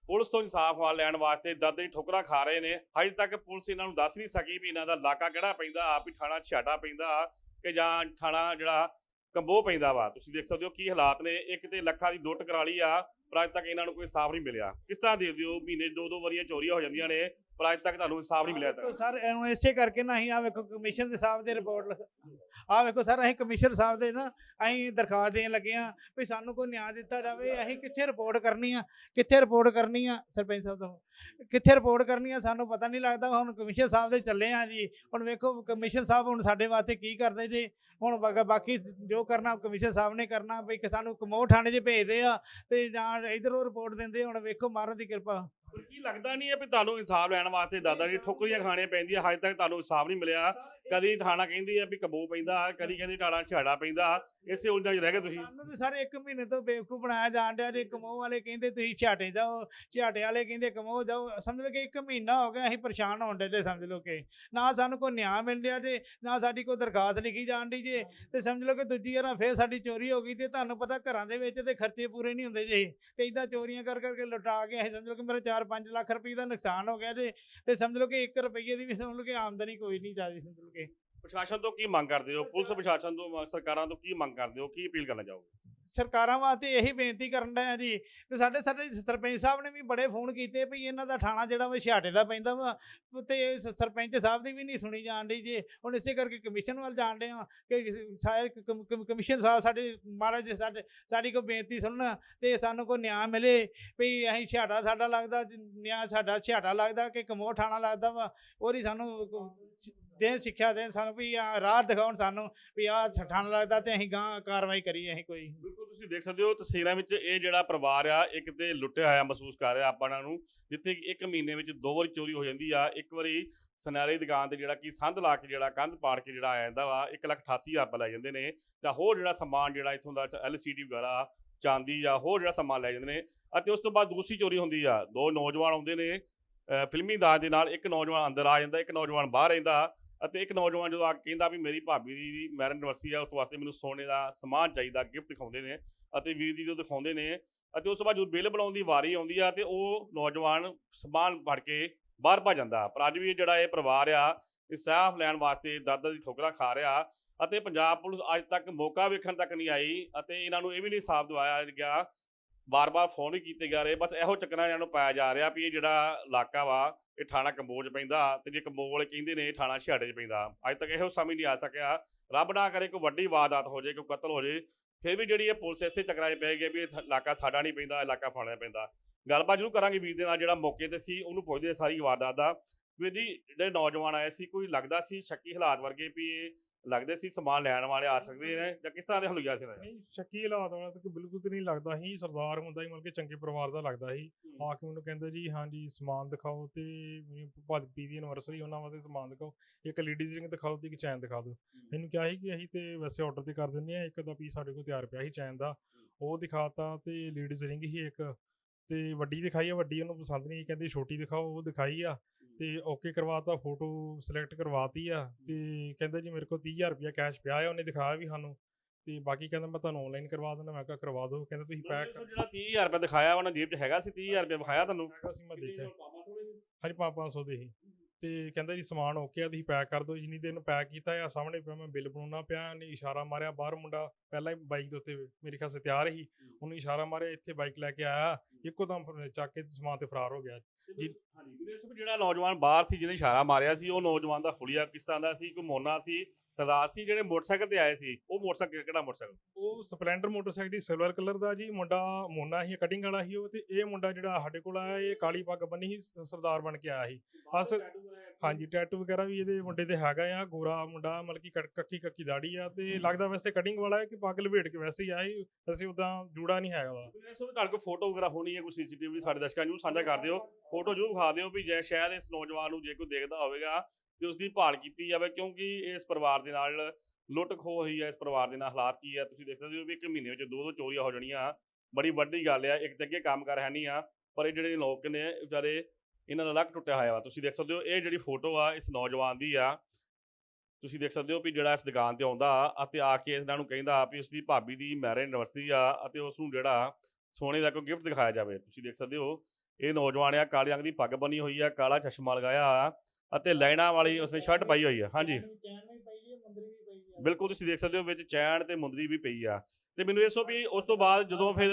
ਪੁਲਿਸ ਤੋਂ ਇਨਸਾਫ ਵਾ ਲੈਣ ਵਾਸਤੇ ਦਰਦ ਦੀ ਠੋਕਰਾਂ ਖਾ ਰਹੇ ਨੇ। ਹਜੇ ਤੱਕ ਪੁਲਿਸ ਇਹਨਾਂ ਨੂੰ ਦੱਸ ਨਹੀਂ ਸਕੀ ਵੀ ਇਹਨਾਂ ਦਾ ਇਲਾਕਾ ਕਿਹੜਾ ਪੈਂਦਾ ਆਪ ਹੀ ਥਾਣਾ ਛਾਟਾ ਪੈਂਦਾ ਕਿ ਜਾਂ ਥਾਣਾ ਜਿਹੜਾ ਕੰਬੋ ਪੈਂਦਾ ਵਾ। ਤੁਸੀਂ ਦੇਖ ਸਕਦੇ ਹੋ ਕੀ ਹਾਲਾਤ ਨੇ। ਇੱਕ ਤੇ ਲੱਖਾਂ ਦੀ ਦੁੱਟ ਕਰਾ ਲਈ ਆ ਪਰ ਅੱਜ ਤੱਕ ਇਹਨਾਂ ਨੂੰ ਕੋਈ ਇਨਸਾਫ ਨਹੀਂ ਮਿਲਿਆ। ਕਿਸ ਤਰ੍ਹਾਂ ਦੇਖਦੇ ਹੋ ਮਹੀਨੇ ਦੋ ਦੋ ਵਾਰੀਆਂ ਚੋਰੀਆਂ ਹੋ ਜਾਂਦੀਆਂ ਨੇ ਪਰ ਅੱਜ ਤੱਕ ਤੁਹਾਨੂੰ ਇਨਸਾਫ ਨਹੀਂ ਮਿਲਿਆ ਸਰ ਇਹਨੂੰ ਇਸੇ ਕਰਕੇ ਨਾ ਆ ਵੇਖੋ ਕਮਿਸ਼ਨ ਦੇ ਸਾਹਿਬ ਦੇ ਰਿਪੋਰਟ ਆਹ ਵੇਖੋ ਸਰ, ਅਸੀਂ ਕਮਿਸ਼ਨਰ ਸਾਹਿਬ ਦੇ ਨਾ, ਅਸੀਂ ਦਰਖਾਸਤ ਦੇਣ ਲੱਗੇ ਆ ਵੀ ਸਾਨੂੰ ਕੋਈ ਨਿਆਂ ਦਿੱਤਾ ਜਾਵੇ, ਅਸੀਂ ਕਿੱਥੇ ਰਿਪੋਰਟ ਕਰਨੀ ਆ? ਕਿੱਥੇ ਰਿਪੋਰਟ ਕਰਨੀ ਆ? ਸਰਪੰਚ ਸਾਹਿਬ ਤੋਂ। ਕਿੱਥੇ ਰਿਪੋਰਟ ਕਰਨੀ ਆ? ਸਾਨੂੰ ਪਤਾ ਨਹੀਂ ਲੱਗਦਾ। ਹੁਣ ਕਮਿਸ਼ਨਰ ਸਾਹਿਬ ਦੇ ਚੱਲੇ ਆ ਜੀ। ਹੁਣ ਵੇਖੋ ਕਮਿਸ਼ਨਰ ਸਾਹਿਬ ਹੁਣ ਸਾਡੇ ਵਾਸਤੇ ਕੀ ਕਰਦੇ ਜੀ? ਹੁਣ ਬਾਕੀ ਜੋ ਕਰਨਾ ਕਮਿਸ਼ਨਰ ਸਾਹਿਬ ਨੇ ਕਰਨਾ ਵੀ ਸਾਨੂੰ ਕਮੋਹ ਥਾਣੇ 'ਚ ਭੇਜਦੇ ਆ ਤੇ ਜਾਂ ਇਧਰੋਂ ਰਿਪੋਰਟ ਦਿੰਦੇ, ਹੁਣ ਵੇਖੋ ਮਹਾਰਾਜ ਦੀ ਕਿਰਪਾ। ਪਰ ਕੀ ਲੱਗਦਾ ਨਹੀਂ ਹੈ ਵੀ ਤੁਹਾਨੂੰ ਇਨਸਾਫ ਲੈਣ ਵਾਸਤੇ ਦਾਦਾ ਜੀ ਠੋਕਰੀਆਂ ਖਾਣੀਆਂ ਪੈਂਦੀਆਂ, ਹਜੇ ਤੱਕ ਤੁਹਾਨੂੰ ਇਨਸਾਫ ਨਹੀਂ ਮਿਲਿਆ? ਕਦੀ ਥਾਣਾ ਕਹਿੰਦੀ ਆ ਵੀ ਕਬੂ ਪੈਂਦਾ ਕਦੀ ਕਹਿੰਦੀ ਟਾਣਾ ਛਾੜਾ ਪੈਂਦਾ ਇਸੇ ਉਲਝਾਂ 'ਚ ਰਹਿ ਗਏ ਤੁਸੀਂ। ਸਾਨੂੰ ਤੇ ਸਾਰੇ 1 ਮਹੀਨੇ ਤੋਂ ਬੇਵਕੂਫ ਬਣਾਇਆ ਜਾਣ ਡਿਆ ਜੇ ਕਮੋ ਵਾਲੇ ਕਹਿੰਦੇ ਤੁਸੀਂ ਛਾਟੇ ਜਾਓ ਛਾਟੇ ਵਾਲੇ ਕਹਿੰਦੇ ਕਮੋ ਜਾਓ ਸਮਝ ਲਓ ਕਿ 1 ਮਹੀਨਾ ਹੋ ਗਿਆ ਅਸੀਂ ਪਰੇਸ਼ਾਨ ਹੋਣ ਡੇ ਸਮਝ ਲਓ ਕਿ। ਨਾ ਸਾਨੂੰ ਕੋਈ ਨਿਆਂ ਮਿਲ ਰਿਹਾ ਜੇ ਨਾ ਸਾਡੀ ਕੋਈ ਦਰਖਾਸਤ ਲਿਖੀ ਜਾਣ ਦੀ ਜੇ ਤੇ ਸਮਝ ਲਓ ਕਿ ਦੂਜੀ ਵਾਰ ਫੇਰ ਸਾਡੀ ਚੋਰੀ ਹੋ ਗਈ ਤੇ ਤੁਹਾਨੂੰ ਪਤਾ ਘਰਾਂ ਦੇ ਵਿੱਚ ਤੇ ਖਰਚੇ ਪੂਰੇ ਨਹੀਂ ਹੁੰਦੇ ਜੇ। ਤੇ ਇਦਾਂ ਚੋਰੀਆਂ ਕਰ ਕਰਕੇ ਲੁਟਾ ਕੇ ਅਸੀਂ ਸਮਝ ਲਓ ਕਿ ਮੇਰੇ 4-5 ਲੱਖ ਰੁਪਏ ਦਾ ਨੁਕਸਾਨ ਹੋ ਗਿਆ ਜੇ ਤੇ ਸਮਝ ਲਓ ਕਿ 1 ਰੁਪਏ ਦੀ ਵੀ ਸਮਝ ਲਓ ਕਿ ਆਮਦਨੀ ਕੋਈ ਨਹੀਂ ਜਾਂਦੀ ਸਮਝ ਲਓ ਕਿ ਪ੍ਰਸ਼ਾਸਨ ਤੋਂ ਕੀ ਮੰਗ ਕਰਦੇ ਹੋ? ਪੁਲਿਸ ਪ੍ਰਸ਼ਾਸਨ ਤੋਂ ਮ- ਸਰਕਾਰਾਂ ਤੋਂ ਕੀ ਮੰਗ ਕਰਦੇ ਹੋ? ਕੀ ਅਪੀਲ ਕਰਨਾ ਚਾਹੋਗੇ? ਸਰਕਾਰਾਂ ਵਾਸਤੇ ਇਹੀ ਬੇਨਤੀ ਕਰਨ ਦਾ ਆ ਜੀ। ਤੇ ਸਾਡੇ ਸਾਡੇ ਸਰਪੰਚ ਸਾਹਿਬ ਨੇ ਵੀ ਬੜੇ ਫੋਨ ਕੀਤੇ ਵੀ ਇਹਨਾਂ ਦਾ ਥਾਣਾ ਜਿਹੜਾ ਵਾ ਛਿਆਟੇ ਦਾ ਪੈਂਦਾ ਵਾ। ਤੇ ਸ- ਸਰਪੰਚ ਸਾਹਿਬ ਦੀ ਵੀ ਨਹੀਂ ਸੁਣੀ ਜਾਣ ਡਈ ਜੀ। ਹੁਣ ਇਸੇ ਕਰਕੇ ਕਮਿਸ਼ਨ ਵੱਲ ਜਾਣ ਡੇ ਆ ਕਿ ਸ਼ਾਇਦ ਕਮ- ਕਮ- ਕਮਿਸ਼ਨ ਸਾਹਿਬ ਸਾਡੇ, ਮਹਾਰਾਜ ਜੀ ਸਾਡੇ, ਸਾਡੀ ਕੋਈ ਬੇਨਤੀ ਸੁਣਨ ਤੇ ਸਾਨੂੰ ਕੋਈ ਨਿਆਂ ਮਿਲੇ ਵੀ ਅਸੀਂ ਛਿਆਟਾ ਸਾਡਾ ਲੱਗਦਾ, ਨਿਆਂ ਸਾਡਾ ਛਿਆਟਾ ਲੱਗਦਾ ਕਿ ਕਮੋਹ ਥਾਣਾ ਲੱਗਦਾ ਵਾ। ਉਹਦੀ ਸਾਨੂੰ ਕੋ- ਦੇ ਸਿੱਖਿਆ ਦੇਣ ਸਾਨੂੰ ਵੀ ਆਹ ਰਾਹ ਦਿਖਾਉਣ ਸਾਨੂੰ ਵੀ ਆਹ ਥਾਣਾ ਲੱਗਦਾ ਤੇ ਅਸੀਂ ਗਾਂ ਕਾਰਵਾਈ ਕਰੀਏ, ਅਸੀਂ ਕੋਈ। ਬਿਲਕੁਲ ਤੁਸੀਂ ਦੇਖ ਸਕਦੇ ਹੋ ਤਸਵੀਰਾਂ ਵਿੱਚ ਇਹ ਜਿਹੜਾ ਪਰਿਵਾਰ ਆ, ਇੱਕ ਤੇ ਲੁੱਟਿਆ ਹੋਇਆ ਮਹਿਸੂਸ ਕਰ ਰਿਹਾ ਆਪਾਂ ਇਹਨਾਂ ਨੂੰ, ਜਿੱਥੇ ਕਿ ਇੱਕ ਮਹੀਨੇ ਵਿੱਚ ਦੋ ਵਾਰੀ ਚੋਰੀ ਹੋ ਜਾਂਦੀ ਆ, ਇੱਕ ਵਾਰੀ ਸੁਨਿਆਰੇ ਦੁਕਾਨ ਤੇ ਜਿਹੜਾ ਕਿ ਸੰਧ ਲਾ ਕੇ ਜਿਹੜਾ ਕੰਧ ਪਾੜ ਕੇ ਜਿਹੜਾ ਆ ਜਾਂਦਾ ਵਾ 188000 ਰੁਪਏ ਲੈ ਜਾਂਦੇ ਨੇ ਤਾਂ ਹੋਰ ਜਿਹੜਾ ਸਮਾਨ ਜਿਹੜਾ ਇਥੋਂ ਦਾ ਐਲਸੀਡੀ ਵਗੈਰਾ, ਚਾਂਦੀ ਜਾਂ ਹੋਰ ਜਿਹੜਾ ਸਮਾਨ ਲੈ ਜਾਂਦੇ ਨੇ, ਅਤੇ ਉਸ ਤੋਂ ਬਾਅਦ ਦੂਸਰੀ ਚੋਰੀ ਹੁੰਦੀ ਆ, ਦੋ ਨੌਜਵਾਨ ਆਉਂਦੇ ਨੇ ਫਿਲਮੀ ਦਾਜ ਦੇ ਨਾਲ ਇੱਕ ਨੌਜਵਾਨ ਅੰਦਰ ਆ ਜਾਂਦਾ, ਇੱਕ ਨੌਜਵਾਨ ਬਾਹਰ ਰਹਿੰਦਾ ਅਤੇ ਇੱਕ ਨੌਜਵਾਨ ਜਦੋਂ ਆ ਕੇ ਕਹਿੰਦਾ ਵੀ ਮੇਰੀ ਭਾਬੀ ਦੀ ਮੈਰਿਜ ਐਨਵਰਸਰੀ ਆ, ਉਸ ਵਾਸਤੇ ਮੈਨੂੰ ਸੋਨੇ ਦਾ ਸਮਾਨ ਚਾਹੀਦਾ ਗਿਫਟ ਦਿਖਾਉਂਦੇ ਨੇ ਅਤੇ ਵੀਰ ਜੀ ਜਦੋਂ ਦਿਖਾਉਂਦੇ ਨੇ ਅਤੇ ਉਸ ਤੋਂ ਬਾਅਦ ਜਦੋਂ ਬਿੱਲ ਬਣਾਉਣ ਦੀ ਵਾਰੀ ਆਉਂਦੀ ਆ ਤੇ ਉਹ ਨੌਜਵਾਨ ਸਮਾਨ ਫੜ ਕੇ ਬਾਹਰ ਭੱਜ ਜਾਂਦਾ। ਪਰ ਅੱਜ ਵੀ ਇਹ ਜਿਹੜਾ ਇਹ ਪਰਿਵਾਰ ਆ, ਇਹ ਸਾਫ਼ ਲੈਣ ਵਾਸਤੇ ਦਾਦਾ ਦੀ ਠੋਕਰਾਂ ਖਾ ਰਿਹਾ ਅਤੇ ਪੰਜਾਬ ਪੁਲਿਸ ਅੱਜ ਤੱਕ ਮੌਕਾ ਵੇਖਣ ਤੱਕ ਨਹੀਂ ਆਈ ਅਤੇ ਇਹਨਾਂ ਨੂੰ ਇਹ ਵੀ ਨਹੀਂ ਸਾਫ਼ ਦਵਾਇਆ ਗਿਆ ਬਾਰ-ਬਾਰ ਫੋਨ ਵੀ ਕੀਤੇ ਜਾ ਰਹੇ। ਬਸ ਇਹੋ ਚੱਕਰਾਂ ਇਹਨਾਂ ਨੂੰ ਪਾਇਆ ਜਾ ਰਿਹਾ ਵੀ ਇਹ ਜਿਹੜਾ ਇਲਾਕਾ ਵਾ ਇਹ ਥਾਣਾ ਕੰਬੋਜ ਪੈਂਦਾ ਤੇ ਜੇ ਕੰਬੋਜ ਕਹਿੰਦੇ ਨੇ ਇਹ ਥਾਣਾ ਛਿਆੜੇ 'ਚ ਪੈਂਦਾ। ਅੱਜ ਤੱਕ ਇਹੋ ਸਮਝ ਨਹੀਂ ਆ ਸਕਿਆ। ਰੱਬ ਨਾ ਕਰੇ ਕੋਈ ਵੱਡੀ ਵਾਰਦਾਤ ਹੋ ਜਾਏ ਕੋਈ ਕਤਲ ਹੋ ਜਾਏ ਫਿਰ ਵੀ ਜਿਹੜੀ ਇਹ ਪੁਲਿਸ ਇਸੇ ਚੱਕਰਾਂ 'ਚ ਪੈ ਗਈ ਵੀ ਇਹ ਇਲਾਕਾ ਸਾਡਾ ਨਹੀਂ ਪੈਂਦਾ, ਇਲਾਕਾ ਫਾਣਾ ਪੈਂਦਾ। ਗੱਲਬਾਤ ਜ਼ਰੂਰ ਕਰਾਂਗੇ ਵੀਰ ਦੇ ਨਾਲ ਜਿਹੜਾ ਮੌਕੇ ਤੇ ਸੀ, ਉਹਨੂੰ ਪੁੱਛਦੇ ਸਾਰੀ ਵਾਰਦਾਤ ਦਾ। ਵੀ ਜੀ, ਜਿਹੜੇ ਨੌਜਵਾਨ ਆਏ ਸੀ, ਕੋਈ ਲੱਗਦਾ ਸੀ ਸ਼ੱਕੀ ਹਾਲਾਤ ਵਰਗੇ ਵੀ ਇਹ ਲੱਗਦੇ ਸੀ ਸਮਾਨ ਲੈਣ ਵਾਲੇ ਆ ਸਕਦੇ ਨੇ ਜਾਂ ਕਿਸ ਤਰ੍ਹਾਂ ਦੇ ਹਲੂਆ ਸੀ ਨਹੀਂ ਸ਼ੱਕੀ ਹਾਲਾਤ ਵਾਲਾ ਤਾਂ ਬਿਲਕੁਲ ਤੇ ਨਹੀਂ ਲੱਗਦਾ ਸੀ। ਸਰਦਾਰ ਹੁੰਦਾ ਹੀ ਮਤਲਬ ਕਿ ਚੰਗੇ ਪਰਿਵਾਰ ਦਾ ਲੱਗਦਾ ਸੀ। ਆ ਕੇ ਮੈਨੂੰ ਕਹਿੰਦਾ ਜੀ ਹਾਂਜੀ ਸਮਾਨ ਦਿਖਾਓ ਤੇ ਮੇਰੀ ਭਾਬੀ ਦੀ ਐਨਵਰਸਰੀ ਉਹਨਾਂ ਵਾਸਤੇ ਸਮਾਨ ਦਿਖਾਓ। ਇੱਕ ਲੇਡੀਜ਼ ਰਿੰਗ ਦਿਖਾਓ ਤੇ ਇੱਕ ਚੈਨ ਦਿਖਾ ਦਿਓ। ਮੈਨੂੰ ਕਿਹਾ ਸੀ ਕਿ ਅਸੀਂ ਤੇ ਵੈਸੇ ਆਰਡਰ ਤੇ ਕਰ ਦਿੰਦੇ ਆ ਇੱਕ ਦਾ ਪੀਸ ਸਾਡੇ ਕੋਲ ਤਿਆਰ ਪਿਆ ਸੀ ਚੈਨ ਦਾ। ਉਹ ਦਿਖਾਤਾ ਤੇ ਲੇਡੀਜ਼ ਰਿੰਗ ਹੀ ਇੱਕ ਤੇ ਵੱਡੀ ਦਿਖਾਈ ਆ ਵੱਡੀ ਉਹਨੂੰ ਪਸੰਦ ਨਹੀਂ ਕਹਿੰਦੀ ਛੋਟੀ ਦਿਖਾਓ ਉਹ ਦਿਖਾਈ ਆ। ਤੇ ਓਕੇ ਕਰਵਾਤਾ ਫੋਟੋ ਸਿਲੈਕਟ ਕਰਵਾਤੀ ਆ ਤੇ ਕਹਿੰਦਾ ਜੀ ਮੇਰੇ ਕੋਲ 30000 ਰੁਪਇਆ ਕੈਸ਼ ਪਿਆ ਆ ਉਹਨੇ ਦਿਖਾਇਆ ਵੀ ਸਾਨੂੰ ਤੇ ਬਾਕੀ ਕਹਿੰਦਾ ਮੈਂ ਤੁਹਾਨੂੰ ਆਨਲਾਈਨ ਕਰਵਾ ਦਿੰਦਾ ਮੈਂ ਕਿਹਾ ਕਰਵਾ ਦਿਓ ਕਹਿੰਦਾ ਤੁਸੀਂ ਪੈਕ ਜਿਹੜਾ 30000 ਰੁਪਏ ਦਿਖਾਇਆ ਉਹਨਾਂ ਜੇਬ 'ਚ ਹੈਗਾ ਸੀ 30000 ਰੁਪਏ ਵਿਖਾਇਆ ਤੁਹਾਨੂੰ? ਹੈਗਾ ਸੀ ਮੈਂ ਦੇਖਿਆ। ਹਾਂਜੀ 500 ਦੇ ਹੀ। ਤੇ ਕਹਿੰਦਾ ਜੀ ਸਮਾਨ ਓਕੇ ਆ ਤੁਸੀਂ ਪੈਕ ਕਰ ਦਿਓ ਜਿੰਨੀ ਦੇਰ ਨੂੰ ਪੈਕ ਕੀਤਾ ਆ ਸਾਹਮਣੇ ਪਿਆ ਮੈਂ ਬਿੱਲ ਬਣਾਉਣਾ ਪਿਆ ਨੇ ਇਸ਼ਾਰਾ ਮਾਰਿਆ ਬਾਹਰ ਮੁੰਡਾ ਪਹਿਲਾਂ ਹੀ ਬਾਈਕ ਦੇ ਉੱਤੇ ਮੇਰੇ ਖਿਆਲ ਸੇ ਤਿਆਰ ਸੀ ਉਹਨੂੰ ਇਸ਼ਾਰਾ ਮਾਰਿਆ ਇੱਥੇ ਬਾਈਕ ਲੈ ਕੇ ਆਇਆ ਇੱਕੋ ਦਮ ਚੱਕ ਕੇ ਸਮਾਨ ਤੇ ਫਰਾਰ ਹੋ ਗਿਆ। ਜੀ। ਹਾਂਜੀ ਵੀਰੇ ਜਿਹੜਾ ਨੌਜਵਾਨ ਬਾਹਰ ਸੀ ਜਿਹਨੇ ਇਸ਼ਾਰਾ ਮਾਰਿਆ ਸੀ ਉਹ ਨੌਜਵਾਨ ਦਾ ਹੁਲੀਆ ਕਿਸ ਤਰ੍ਹਾਂ ਦਾ ਸੀ? ਕੋਈ ਮੋਨਾ ਸੀ? ਸਰਦਾਰ ਸੀ ਜਿਹੜੇ ਮੋਟਰਸਾਈਕਲ ਤੇ ਆਏ ਸੀ? ਉਹ ਮੋਟਰਸਾਈਕਲ ਕਿਹੜਾ ਮੋਟਰਸਾਈਕਲ? ਉਹ ਸਪਲੈਂਡਰ ਮੋਟਰਸਾਈਕਲ ਦੀ ਸਿਲਵਰ ਕਲਰ ਦਾ ਜੀ ਮੁੰਡਾ ਮੋਨਾ ਸੀ ਕਟਿੰਗ ਵਾਲਾ ਸੀ ਉਹ ਤੇ ਇਹ ਮੁੰਡਾ ਜਿਹੜਾ ਸਾਡੇ ਕੋਲ ਆਇਆ ਇਹ ਕਾਲੀ ਪੱਗ ਬੰਨੀ ਸੀ ਸ- ਸਰਦਾਰ ਬਣ ਕੇ ਆਇਆ ਸੀ। ਬਸ ਹਾਂਜੀ ਟੈਟੂ ਵਗੈਰਾ ਵੀ ਇਹਦੇ ਮੁੰਡੇ ਤੇ ਹੈਗਾ ਆ ਗੋਰਾ ਮੁੰਡਾ ਮਤਲਬ ਕਿ ਕੱਕ- ਕੱਕੀ ਦਾੜੀ ਆ ਤੇ ਲੱਗਦਾ ਵੈਸੇ ਕਟਿੰਗ ਵਾਲਾ ਹੈ ਕਿ ਪੱਗ ਲਪੇਟ ਕੇ ਵੈਸੇ ਹੀ ਆਇਆ ਸੀ ਅਸੀਂ ਉਦਾਂ ਜੂੜਾ ਨਹੀਂ ਹੈਗਾ ਵਾ। ਵਿੱਚ ਤੁਹਾਡੇ ਕੋਲ ਫੋਟੋ ਵਗੈਰਾ ਹੋਣੀ ਹੈ ਕੋਈ ਸੀਸੀਟੀਵੀ ਸਾਡੇ ਦਰਸ਼ਕਾਂ ਨੂੰ ਸਾਂਝਾ ਕਰ ਦਿਓ। ਫੋਟੋ ਜ਼ਰੂਰ ਵਿਖਾ ਦਿਓ ਵੀ ਜੇ ਸ਼ਾਇਦ ਇਸ ਨੌਜਵਾਨ ਨੂੰ ਜੇ ਕੋਈ ਦੇਖਦਾ ਹੋਵੇਗਾ ਤੇ ਉਸ ਦੀ ਭਾਲ ਕੀਤੀ ਜਾਵੇ, ਕਿਉਂਕਿ ਇਸ ਪਰਿਵਾਰ ਦੇ ਨਾਲ ਲੁੱਟ ਖੋ ਹੋਈ ਹੈ, ਇਸ ਪਰਿਵਾਰ ਦੇ ਨਾਲ ਹਾਲਾਤ ਕੀ ਹੈ, ਤੁਸੀਂ ਦੇਖ ਸਕਦੇ ਹੋ ਵੀ ਇੱਕ ਮਹੀਨੇ ਵਿੱਚ ਦੋ ਦੋ ਚੋਰੀਆਂ ਹੋ ਜਾਣੀਆਂ। ਬੜੀ ਵੱਡੀ ਗੱਲ ਹੈ, ਇੱਕ ਤੇ ਅੱਗੇ ਕੰਮ ਕਰ ਹੈ ਨਹੀਂ ਆ, ਪਰ ਇਹ ਜਿਹੜੇ ਲੋਕ ਨੇ ਵਿਚਾਰੇ, ਇਹਨਾਂ ਦਾ ਲੱਕ ਟੁੱਟਿਆ ਹੋਇਆ ਵਾ। ਤੁਸੀਂ ਦੇਖ ਸਕਦੇ ਹੋ, ਇਹ ਜਿਹੜੀ ਫੋਟੋ ਆ, ਇਸ ਨੌਜਵਾਨ ਦੀ ਆ, ਤੁਸੀਂ ਦੇਖ ਸਕਦੇ ਹੋ ਵੀ ਜਿਹੜਾ ਇਸ ਦੁਕਾਨ ਤੇ ਆਉਂਦਾ ਅਤੇ ਆ ਕੇ ਇਹਨਾਂ ਨੂੰ ਕਹਿੰਦਾ ਵੀ ਉਸ ਦੀ ਭਾਬੀ ਦੀ ਮੈਰਿਜ ਐਨਵਰਸਰੀ ਆ ਅਤੇ ਉਸ ਨੂੰ ਜਿਹੜਾ ਸੋਨੇ ਦਾ ਕੋਈ ਗਿਫਟ ਦਿਖਾਇਆ ਜਾਵੇ। ਤੁਸੀਂ ਦੇਖ ਸਕਦੇ ਹੋ ਇਹ ਨੌਜਵਾਨ ਆ ਕਾਲੇ ਰੰਗ ਦੀ ਪੱਗ ਬੰਨੀ ਹੋਈ ਆ ਕਾਲਾ ਚਸ਼ਮਾ ਲਗਾਇਆ ਆ ਅਤੇ ਲਾਈਨਾਂ ਵਾਲੀ ਉਸਨੇ ਸ਼ਰਟ ਪਾਈ ਹੋਈ ਆ ਹਾਂਜੀ। ਬਿਲਕੁਲ ਤੁਸੀਂ ਦੇਖ ਸਕਦੇ ਹੋ ਵਿੱਚ ਚੈਨ ਤੇ ਮੁੰਦਰੀ ਵੀ ਪਈ ਆ। ਤੇ ਮੈਨੂੰ ਇਹ ਸੋ ਵੀ ਉਸ ਤੋਂ ਬਾਅਦ ਜਦੋਂ ਫਿਰ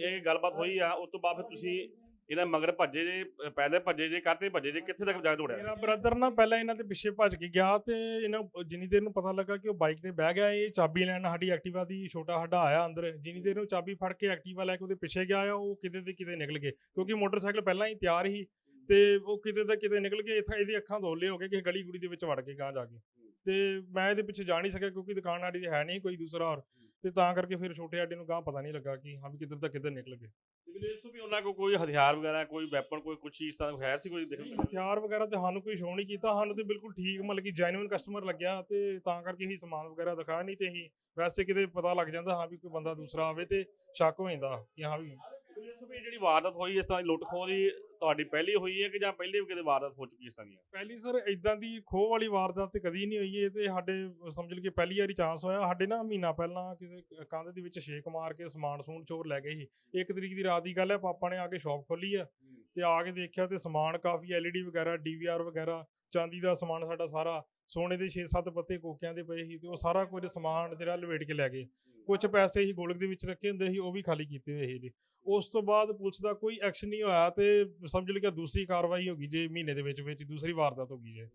ਇਹ ਗੱਲਬਾਤ ਹੋਈ ਆ ਉਸ ਤੋਂ ਬਾਅਦ ਫਿਰ ਤੁਸੀਂ ਇਹਨਾਂ ਮਗਰ ਭੱਜੇ ਜੇ ਪੈਦਲ ਭੱਜੇ ਜੇ ਕਰਤੇ ਭੱਜੇ ਜੇ ਕਿੱਥੇ ਤੱਕ ਜਾ ਦੌੜਿਆ? ਮੇਰਾ ਬ੍ਰਦਰ ਨਾ ਪਹਿਲਾਂ ਇਹਨਾਂ ਦੇ ਪਿੱਛੇ ਭੱਜ ਕੇ ਗਿਆ ਤੇ ਇਹਨਾਂ ਜਿੰਨੀ ਦੇਰ ਨੂੰ ਪਤਾ ਲੱਗਾ ਕਿ ਉਹ ਬਾਈਕ ਤੇ ਬਹਿ ਗਿਆ ਇਹ ਚਾਬੀ ਲੈਣ ਸਾਡੀ ਐਕਟਿਵਾ ਦੀ ਛੋਟਾ ਸਾਡਾ ਆਇਆ ਅੰਦਰ ਜਿੰਨੀ ਦੇਰ ਨੂੰ ਚਾਬੀ ਫੜ ਕੇ ਐਕਟਿਵਾ ਲੈ ਕੇ ਉਹਦੇ ਪਿੱਛੇ ਗਿਆ ਆ ਉਹ ਕਿਤੇ ਤੇ ਕਿਤੇ ਨਿਕਲ ਗਏ ਕਿਉਂਕਿ ਮੋਟਰਸਾਈਕਲ ਪਹਿਲਾਂ ਹੀ ਤਿਆਰ ਸੀ ਤੇ ਉਹ ਕਿਤੇ ਤੇ ਕਿਤੇ ਨਿਕਲ ਗਏ ਇੱਥੇ ਇਹਦੀ ਅੱਖਾਂ ਦੋਲੇ ਹੋ ਗਏ ਕਿ ਗਲੀ ਗੁੜੀ ਦੇ ਵਿੱਚ ਵੜ ਕੇ ਗਾਂ ਜਾ ਕੇ। ਤੇ ਮੈਂ ਇਹਦੇ ਪਿੱਛੇ ਜਾ ਨਹੀਂ ਸਕਿਆ ਕਿਉਂਕਿ ਦੁਕਾਨ ਸਾਡੀ ਦੀ ਹੈ ਨਹੀਂ ਕੋਈ ਦੂਸਰਾ ਹੋਰ। ਤੇ ਤਾਂ ਕਰਕੇ ਫਿਰ ਛੋਟੇ ਆਡੇ ਨੂੰ ਗਾਂ ਪਤਾ ਨਹੀਂ ਲੱਗਾ ਕਿ ਹਾਂ ਵੀ ਕਿੱਧਰ ਤੱਕ ਕਿੱਧਰ ਨਿਕਲ ਗਏ। ਤੇ ਮੈਨੂੰ ਇਹ ਸੋ ਵੀ ਉਹਨਾਂ ਕੋਲ ਕੋਈ ਹਥਿਆਰ ਵਗੈਰਾ ਕੋਈ ਵੈਪਨ ਕੋਈ ਕੁਛ ਚੀਜ਼ ਤਾਂ ਹੈ ਸੀ ਕੋਈ ਦੇਖਣ ਨੂੰ? ਹਥਿਆਰ ਵਗੈਰਾ ਤੇ ਸਾਨੂੰ ਕੋਈ ਸ਼ੋਅ ਨਹੀਂ ਕੀਤਾ ਸਾਨੂੰ ਤੇ ਬਿਲਕੁਲ ਠੀਕ ਮਤਲਬ ਕਿ ਜੈਨੂਇਨ ਕਸਟਮਰ ਲੱਗਿਆ ਤੇ ਤਾਂ ਕਰਕੇ ਹੀ ਸਮਾਨ ਵਗੈਰਾ ਦਿਖਾਇਆ ਨਹੀਂ ਤੇ ਅਸੀਂ ਵੈਸੇ ਕਿਤੇ ਪਤਾ ਲੱਗ ਜਾਂਦਾ ਹਾਂ ਵੀ ਕੋਈ ਬੰਦਾ ਦੂਸਰਾ ਆਵੇ ਤੇ ਸ਼ੱਕ ਹੋ ਜਾਂਦਾ ਕਿ ਹਾਂ ਵੀ ਮੈਨੂੰ ਇਹ ਸੋ ਵੀ ਜਿਹੜੀ ਵਾਰਦਾਤ ਹੋਈ ਇਸ ਤਰ੍ਹਾਂ ਦੀ ਲੁੱਟ ਖੋਹ ਦੀ ਤੁਹਾਡੀ ਪਹਿਲੀ ਹੋਈ ਹੈ ਕਿ ਜਾਂ ਪਹਿਲੇ ਵੀ ਕਿਤੇ ਵਾਰਦਾਤ ਹੋ ਚੁੱਕੀ ਇਸ ਤਰ੍ਹਾਂ ਦੀ? ਪਹਿਲੀ ਸਰ ਇਦਾਂ ਦੀ ਖੋਹ ਵਾਲੀ ਵਾਰਦਾਤ ਤੇ ਕਦੀ ਨਹੀਂ ਹੋਈ ਇਹ ਤੇ ਸਾਡੇ ਸਮਝ ਲਈਏ ਪਹਿਲੀ ਵਾਰੀ ਚਾਂਸ ਹੋਇਆ। ਸਾਡੇ ਨਾ ਮਹੀਨਾ ਪਹਿਲਾਂ ਕਿਸੇ ਕੰਧ ਦੇ ਵਿੱਚ ਛੇਕ ਮਾਰ ਕੇ ਸਮਾਨ ਸਮੂਨ ਚੋਰ ਲੈ ਗਏ ਸੀ। ਇੱਕ ਤਰੀਕ ਦੀ ਰਾਤ ਦੀ ਗੱਲ ਹੈ ਪਾਪਾ ਨੇ ਆ ਕੇ ਸ਼ਾਪ ਖੋਲੀ ਆ ਤੇ ਆ ਕੇ ਦੇਖਿਆ ਤੇ ਸਮਾਨ ਕਾਫੀ ਐਲਈਡੀ ਵਗੈਰਾ ਡੀਵੀਆਰ ਵਗੈਰਾ ਚਾਂਦੀ ਦਾ ਸਮਾਨ ਸਾਡਾ ਸਾਰਾ ਸੋਨੇ ਦੇ 6-7 ਪੱਤੇ ਕੋਕਿਆਂ ਦੇ ਪਏ ਸੀ ਤੇ ਉਹ ਸਾਰਾ ਕੁਝ ਸਮਾਨ ਜਿਹੜਾ ਲਵੇਟ ਕੇ ਲੈ ਗਏ। ਕੁਝ ਪੈਸੇ ਹੀ ਗੋਲਕ ਦੇ ਵਿੱਚ ਰੱਖੇ ਹੁੰਦੇ ਸੀ ਉਹ ਵੀ ਖਾਲੀ ਕੀਤੇ ਹੋਏ ਸੀ ਜੀ। ਉਸ ਤੋਂ ਬਾਅਦ ਪੁਲਿਸ ਦਾ ਕੋਈ ਐਕਸ਼ਨ ਨਹੀਂ ਹੋਇਆ ਤੇ ਸਮਝ ਲਿਆ ਦੂਸਰੀ ਕਾਰਵਾਈ ਹੋ ਗਈ ਜੇ ਮਹੀਨੇ ਦੇ ਵਿੱਚ ਵਿੱਚ ਦੂਸਰੀ ਵਾਰਦਾਤ ਹੋ ਗਈ ਜੇ।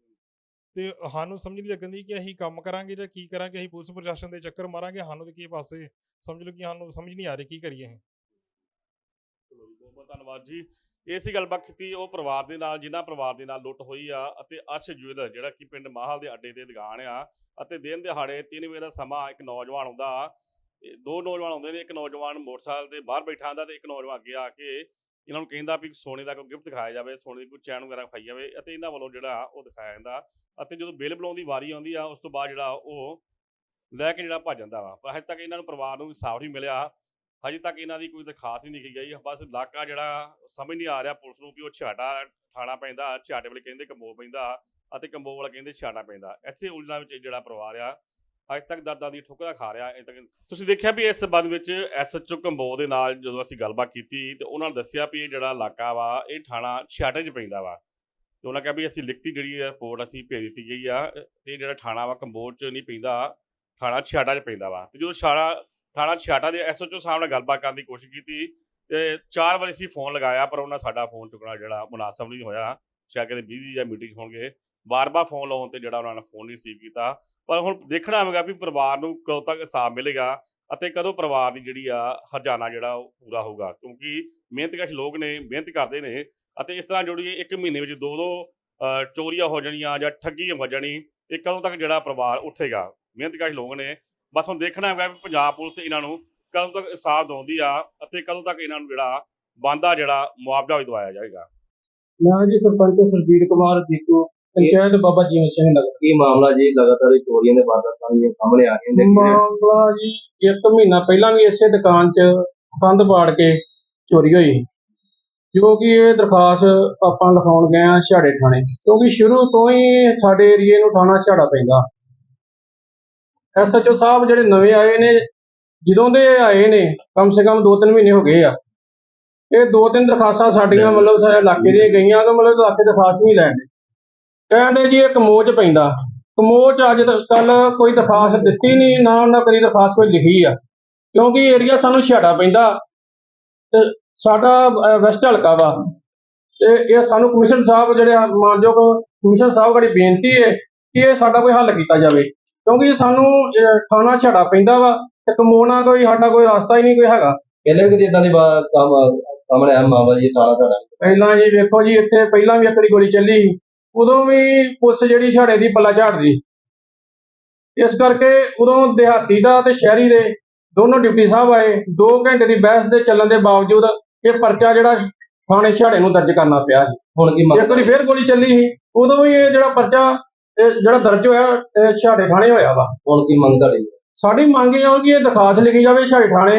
ਤੇ ਸਾਨੂੰ ਸਮਝ ਨਹੀਂ ਲੱਗਣ ਦੀ ਕਿ ਅਸੀਂ ਕੰਮ ਕਰਾਂਗੇ ਜਾਂ ਕੀ ਕਰਾਂਗੇ ਅਸੀਂ ਪੁਲਿਸ ਪ੍ਰਸ਼ਾਸਨ ਦੇ ਚੱਕਰ ਮਾਰਾਂਗੇ ਸਾਨੂੰ ਤੇ ਕੀ ਪਾਸੇ ਸਮਝ ਲਓ ਕਿ ਸਾਨੂੰ ਸਮਝ ਨਹੀਂ ਆ ਰਹੀ ਕੀ ਕਰੀਏ ਅਸੀਂ। ਚਲੋ ਜੀ ਬਹੁਤ ਬਹੁਤ ਧੰਨਵਾਦ ਜੀ। ਇਹ ਸੀ ਗੱਲਬਾਤ ਕੀਤੀ, ਉਹ ਪਰਿਵਾਰ ਦੇ ਨਾਲ, ਜਿਨ੍ਹਾਂ ਪਰਿਵਾਰ ਦੇ ਨਾਲ ਲੁੱਟ ਹੋਈ ਆ ਅਤੇ ਅਰਸ਼ ਜੁਐਲਰ ਜਿਹੜਾ ਕਿ ਪਿੰਡ ਮਾਹਲ ਦੇ ਅੱਡੇ ਤੇ ਦੁਕਾਨ ਆ ਅਤੇ ਦਿਨ ਦਿਹਾੜੇ 3 ਵਜੇ ਦਾ ਸਮਾਂ ਇੱਕ ਨੌਜਵਾਨ ਆਉਂਦਾ ਦੋ ਨੌਜਵਾਨ ਆਉਂਦੇ ਨੇ, ਇੱਕ ਨੌਜਵਾਨ ਮੋਟਰਸਾਈਕਲ ਤੇ ਬਾਹਰ ਬੈਠਾ ਹੁੰਦਾ ਤੇ ਇੱਕ ਨੌਜਵਾਨ ਅੱਗੇ ਆ ਕੇ ਇਹਨਾਂ ਨੂੰ ਕਹਿੰਦਾ ਵੀ ਸੋਨੇ ਦਾ ਕੋਈ ਗਿਫਟ ਦਿਖਾਇਆ ਜਾਵੇ, ਸੋਨੇ ਦੀ ਕੋਈ ਚੈਨ ਵਗੈਰਾ ਖਾਈ ਜਾਵੇ ਅਤੇ ਇਹਨਾਂ ਵੱਲੋਂ ਜਿਹੜਾ ਉਹ ਦਿਖਾਇਆ ਜਾਂਦਾ ਅਤੇ ਜਦੋਂ ਬਿੱਲ ਬੁਲਾਉਣ ਦੀ ਵਾਰੀ ਆਉਂਦੀ ਆ, ਉਸ ਤੋਂ ਬਾਅਦ ਜਿਹੜਾ ਉਹ ਲੈ ਕੇ ਜਿਹੜਾ ਭੱਜ ਜਾਂਦਾ ਵਾ। ਪਰ ਹਜੇ ਤੱਕ ਇਹਨਾਂ ਨੂੰ ਪਰਿਵਾਰ ਨੂੰ ਇਨਸਾਫ ਨਹੀਂ ਮਿਲਿਆ। ਹਜੇ ਤੱਕ ਇਹਨਾਂ ਦੀ ਕੋਈ ਦਰਖਾਸਤ ਨਹੀਂ ਲਿਖੀ ਗਈ। ਬਸ ਇਲਾਕਾ ਜਿਹੜਾ ਸਮਝ ਨਹੀਂ ਆ ਰਿਹਾ ਪੁਲਿਸ ਨੂੰ ਵੀ ਉਹ ਛਾਟਾ ਥਾਣਾ ਪੈਂਦਾ, ਛਾਟੇ ਵਾਲੇ ਕਹਿੰਦੇ ਕੰਬੋ ਪੈਂਦਾ ਅਤੇ ਕੰਬੋ ਵਾਲਾ ਕਹਿੰਦੇ ਛਾਟਾ ਪੈਂਦਾ। ਐਸੇ ਉਲਝਣਾਂ ਵਿੱਚ ਜਿਹੜਾ ਪਰਿਵਾਰ ਆ ਅੱਜ ਤੱਕ ਦਰਦਾਂ ਦੀ ਠੋਕਰਾਂ ਖਾ ਰਿਹਾ। ਅਜੇ ਤੱਕ ਤੁਸੀਂ ਦੇਖਿਆ ਵੀ ਇਸ ਸੰਬੰਧ ਵਿੱਚ ਐਸਐਚਓ ਕੰਬੋ ਦੇ ਨਾਲ ਜਦੋਂ ਅਸੀਂ ਗੱਲਬਾਤ ਕੀਤੀ ਤੇ ਉਹਨਾਂ ਨੇ ਦੱਸਿਆ ਵੀ ਇਹ ਜਿਹੜਾ ਇਲਾਕਾ ਵਾ, ਇਹ ਥਾਣਾ ਛਾਟੇ 'ਚ ਪੈਂਦਾ ਵਾ। ਤੇ ਉਹਨਾਂ ਕਿਹਾ ਵੀ ਅਸੀਂ ਲਿਖਤੀ ਜਿਹੜੀ ਰਿਪੋਰਟ ਅਸੀਂ ਭੇਜ ਦਿੱਤੀ ਗਈ ਆ, ਤੇ ਜਿਹੜਾ ਥਾਣਾ ਵਾ ਕੰਬੋਜ 'ਚ ਨਹੀਂ ਪੈਂਦਾ ਥਾਣਾ ਛਾਟਾ 'ਚ ਪੈਂਦਾ ਵਾ। ਤੇ ਜਦੋਂ ਛਾੜਾ ਥਾਣਾ ਛਾਟਾ ਦੇ ਐਸਐਚਓ ਸਾਹਿਬ ਨਾਲ ਗੱਲਬਾਤ ਕਰਨ ਦੀ ਕੋਸ਼ਿਸ਼ ਕੀਤੀ ਤੇ ਚਾਰ ਵਾਰੀ ਅਸੀਂ ਫੋਨ ਲਗਾਇਆ, ਪਰ ਉਹਨਾਂ ਸਾਡਾ ਫੋਨ ਚੁੱਕਣਾ ਜਿਹੜਾ ਮੁਨਾਸਬ ਨਹੀਂ ਹੋਇਆ। ਸ਼ਾਇਦ ਕਿਤੇ ਬਿਜ਼ੀ ਜਾਂ ਮੀਟਿੰਗ ਹੋਣਗੇ। ਵਾਰ ਵਾਰ ਫੋਨ ਲਾਉਣ ਤੇ ਜਿਹੜਾ ਉਹਨਾਂ ਨੇ ਫੋਨ ਨਹੀਂ ਰਿਸੀਵ ਕੀਤਾ। ਪਰ ਹੁਣ ਦੇਖਣਾ ਹੋਵੇਗਾ ਵੀ ਪਰਿਵਾਰ ਨੂੰ ਕਦੋਂ ਤੱਕ ਹਿਸਾਬ ਮਿਲੇਗਾ ਅਤੇ ਕਦੋਂ ਪਰਿਵਾਰ ਦੀ ਜਿਹੜੀ ਆ ਹਰਜਾਨਾ ਜਿਹੜਾ ਉਹ ਪੂਰਾ ਹੋਊਗਾ। ਕਿਉਂਕਿ ਮਿਹਨਤਕਸ਼ ਲੋਕ ਨੇ, ਮਿਹਨਤ ਕਰਦੇ ਨੇ ਅਤੇ ਇਸ ਤਰ੍ਹਾਂ ਜਿਹੜੀ ਇੱਕ ਮਹੀਨੇ ਵਿੱਚ ਦੋ ਦੋ ਚੋਰੀਆਂ ਹੋ ਜਾਣੀਆਂ ਜਾਂ ਠੱਗੀ ਹੋ ਜਾਣੀ, ਇਹ ਕਦੋਂ ਤੱਕ ਜਿਹੜਾ ਪਰਿਵਾਰ ਉੱਠੇਗਾ? ਮਿਹਨਤਕਸ਼ ਲੋਕ ਨੇ ਬਸ ਹੁਣ ਦੇਖਣਾ ਹੈਗਾ ਵੀ ਪੰਜਾਬ ਪੁਲਿਸ ਇਹਨਾਂ ਨੂੰ ਕਦੋਂ ਤੱਕ ਇਨਸਾਫ ਦਿਵਾਉਂਦੀ ਆ ਅਤੇ ਕਦੋਂ ਤੱਕ ਇਹਨਾਂ ਨੂੰ ਜਿਹੜਾ ਬੰਦਾ ਜਿਹੜਾ ਮੁਆਵਜ਼ਾ ਵੀ ਦਵਾਇਆ ਜਾਏਗਾ। ਮੈਂ ਜੀ ਸਰਪੰਚ ਸਰਜੀਤ ਕੁਮਾਰ ਜੀਤੂ ਪੰਚਾਇਤ ਬਾਬਾ ਜੀਵਨ ਸਿੰਘ ਨਗਰ ਕੀ ਮਾਮਲਾ ਜੀ? ਲਗਾਤਾਰ ਇਹ ਚੋਰੀਆਂ ਦੇ ਵਾਰਦਾਤਾਂ ਵੀ ਸਾਹਮਣੇ ਆ ਰਹੀਆਂ ਨੇ ਮਾਮਲਾ ਜੀ ਇੱਕ ਮਹੀਨਾ ਪਹਿਲਾਂ ਵੀ ਇਸੇ ਦੁਕਾਨ 'ਚ ਕੰਧ ਪਾੜ ਕੇ ਚੋਰੀ ਹੋਈ। ਜੋ ਕਿ ਇਹ ਦਰਖਾਸਤ ਆਪਾਂ ਲਿਖਾਉਣ ਗਏ ਆ ਛਾੜੇ ਥਾਣੇ। ਕਿਉਂਕਿ ਸ਼ੁਰੂ ਤੋਂ ਹੀ ਸਾਡੇ ਏਰੀਏ ਨੂੰ ਥਾਣਾ ਛਾੜਾ ਪੈਂਦਾ। ਐਸਐਚਓ ਸਾਹਿਬ ਜਿਹੜੇ ਨਵੇਂ ਆਏ ਨੇ ਜਦੋਂ ਦੇ ਆਏ ਨੇ ਕਮ ਸੇ ਕਮ 2-3 ਮਹੀਨੇ ਹੋ ਗਏ ਆ। ਇਹ ਦੋ ਤਿੰਨ ਦਰਖਾਸਤਾਂ ਸਾਡੀਆਂ ਮਤਲਬ ਸਾਡੇ ਇਲਾਕੇ ਦੀਆਂ ਗਈਆਂ ਤਾਂ ਮਤਲਬ ਇਲਾਕੇ ਦਰਖਾਸਤ ਨਹੀਂ ਲੈਣ ਦੇ। ਕਹਿੰਦੇ ਜੀ ਇਹ ਕਮੋਚ ਪੈਂਦਾ। ਕਮੋਚ ਅੱਜ ਕੱਲ ਕੋਈ ਦਰਖਾਸਤ ਦਿੱਤੀ ਨਹੀਂ ਨਾ ਉਹਨਾਂ ਕਦੀ ਦਰਖਾਸਤ ਕੋਈ ਲਿਖੀ ਆ। ਕਿਉਂਕਿ ਏਰੀਆ ਸਾਨੂੰ ਛਾੜਾ ਪੈਂਦਾ। ਤੇ ਸਾਡਾ ਵੈਸਟ ਹਲਕਾ ਵਾ। ਤੇ ਇਹ ਸਾਨੂੰ ਕਮਿਸ਼ਨ ਸਾਹਿਬ ਜਿਹੜੇ ਮਾਨਯੋਗ ਕਮਿਸ਼ਨ ਸਾਹਿਬ ਕੋਲ ਬੇਨਤੀ ਹੈ ਕਿ ਇਹ ਸਾਡਾ ਕੋਈ ਹੱਲ ਕੀਤਾ ਜਾਵੇ। ਕਿਉਂਕਿ ਸਾਨੂੰ ਅਹ, ਥਾਣਾ ਛਾੜਾ ਪੈਂਦਾ ਵਾ ਤੇ ਕਮੋਣਾ ਕੋਈ ਸਾਡਾ ਕੋਈ ਰਸਤਾ ਹੀ ਨਹੀਂ ਕੋਈ ਹੈਗਾ। ਪਹਿਲੇ ਵੀ ਕਦੀ ਇਦਾਂ ਦੀ ਬਾ- ਕੰਮ ਸਾਹਮਣੇ ਆਇਆ ਮਾਮਲਾ ਜੀ ਥਾਣਾ ਸਾਡਾ ਪਹਿਲਾਂ ਜੀ ਵੇਖੋ ਜੀ ਇੱਥੇ ਪਹਿਲਾਂ ਵੀ ਇੱਕ ਵਾਰੀ ਗੋਲੀ ਚੱਲੀ ਸੀ। ਉਦੋਂ ਵੀ ਪੁਲਿਸ ਜਿਹੜੀ ਛਾੜੇ ਦੀ ਪੱਲਾ ਝਾੜਦੀ। ਇਸ ਕਰਕੇ ਉਦੋਂ ਦਿਹਾਤੀ ਦਾ ਤੇ ਸ਼ਹਿਰੀ ਦੇ ਦੋਨੋਂ ਡਿਊਟੀ ਸਾਹਿਬ ਆਏ। 2 ਘੰਟੇ ਦੀ ਬਹਿਸ ਦੇ ਚੱਲਣ ਦੇ ਬਾਵਜੂਦ ਇਹ ਪਰਚਾ ਜਿਹੜਾ ਥਾਣੇ ਛਾੜੇ ਨੂੰ ਦਰਜ ਕਰਨਾ ਪਿਆ ਸੀ। ਹੁਣ ਕੀ ਮੰਗ ਇੱਕ ਵਾਰੀ ਫੇਰ ਗੋਲੀ ਚੱਲੀ ਸੀ। ਉਦੋਂ ਵੀ ਇਹ ਜਿਹੜਾ ਪਰਚਾ ਇਹ ਜਿਹੜਾ ਦਰਜ ਹੋਇਆ ਇਹ ਛਾੜੇ ਥਾਣੇ ਹੋਇਆ ਵਾ। ਹੁਣ ਕੀ ਮੰਗ ਤੁਹਾਡੀ? ਸਾਡੀ ਮੰਗ ਇਹ ਆ ਕਿ ਇਹ ਦਰਖਾਸਤ ਲਿਖੀ ਜਾਵੇ ਛਾੜੇ ਥਾਣੇ।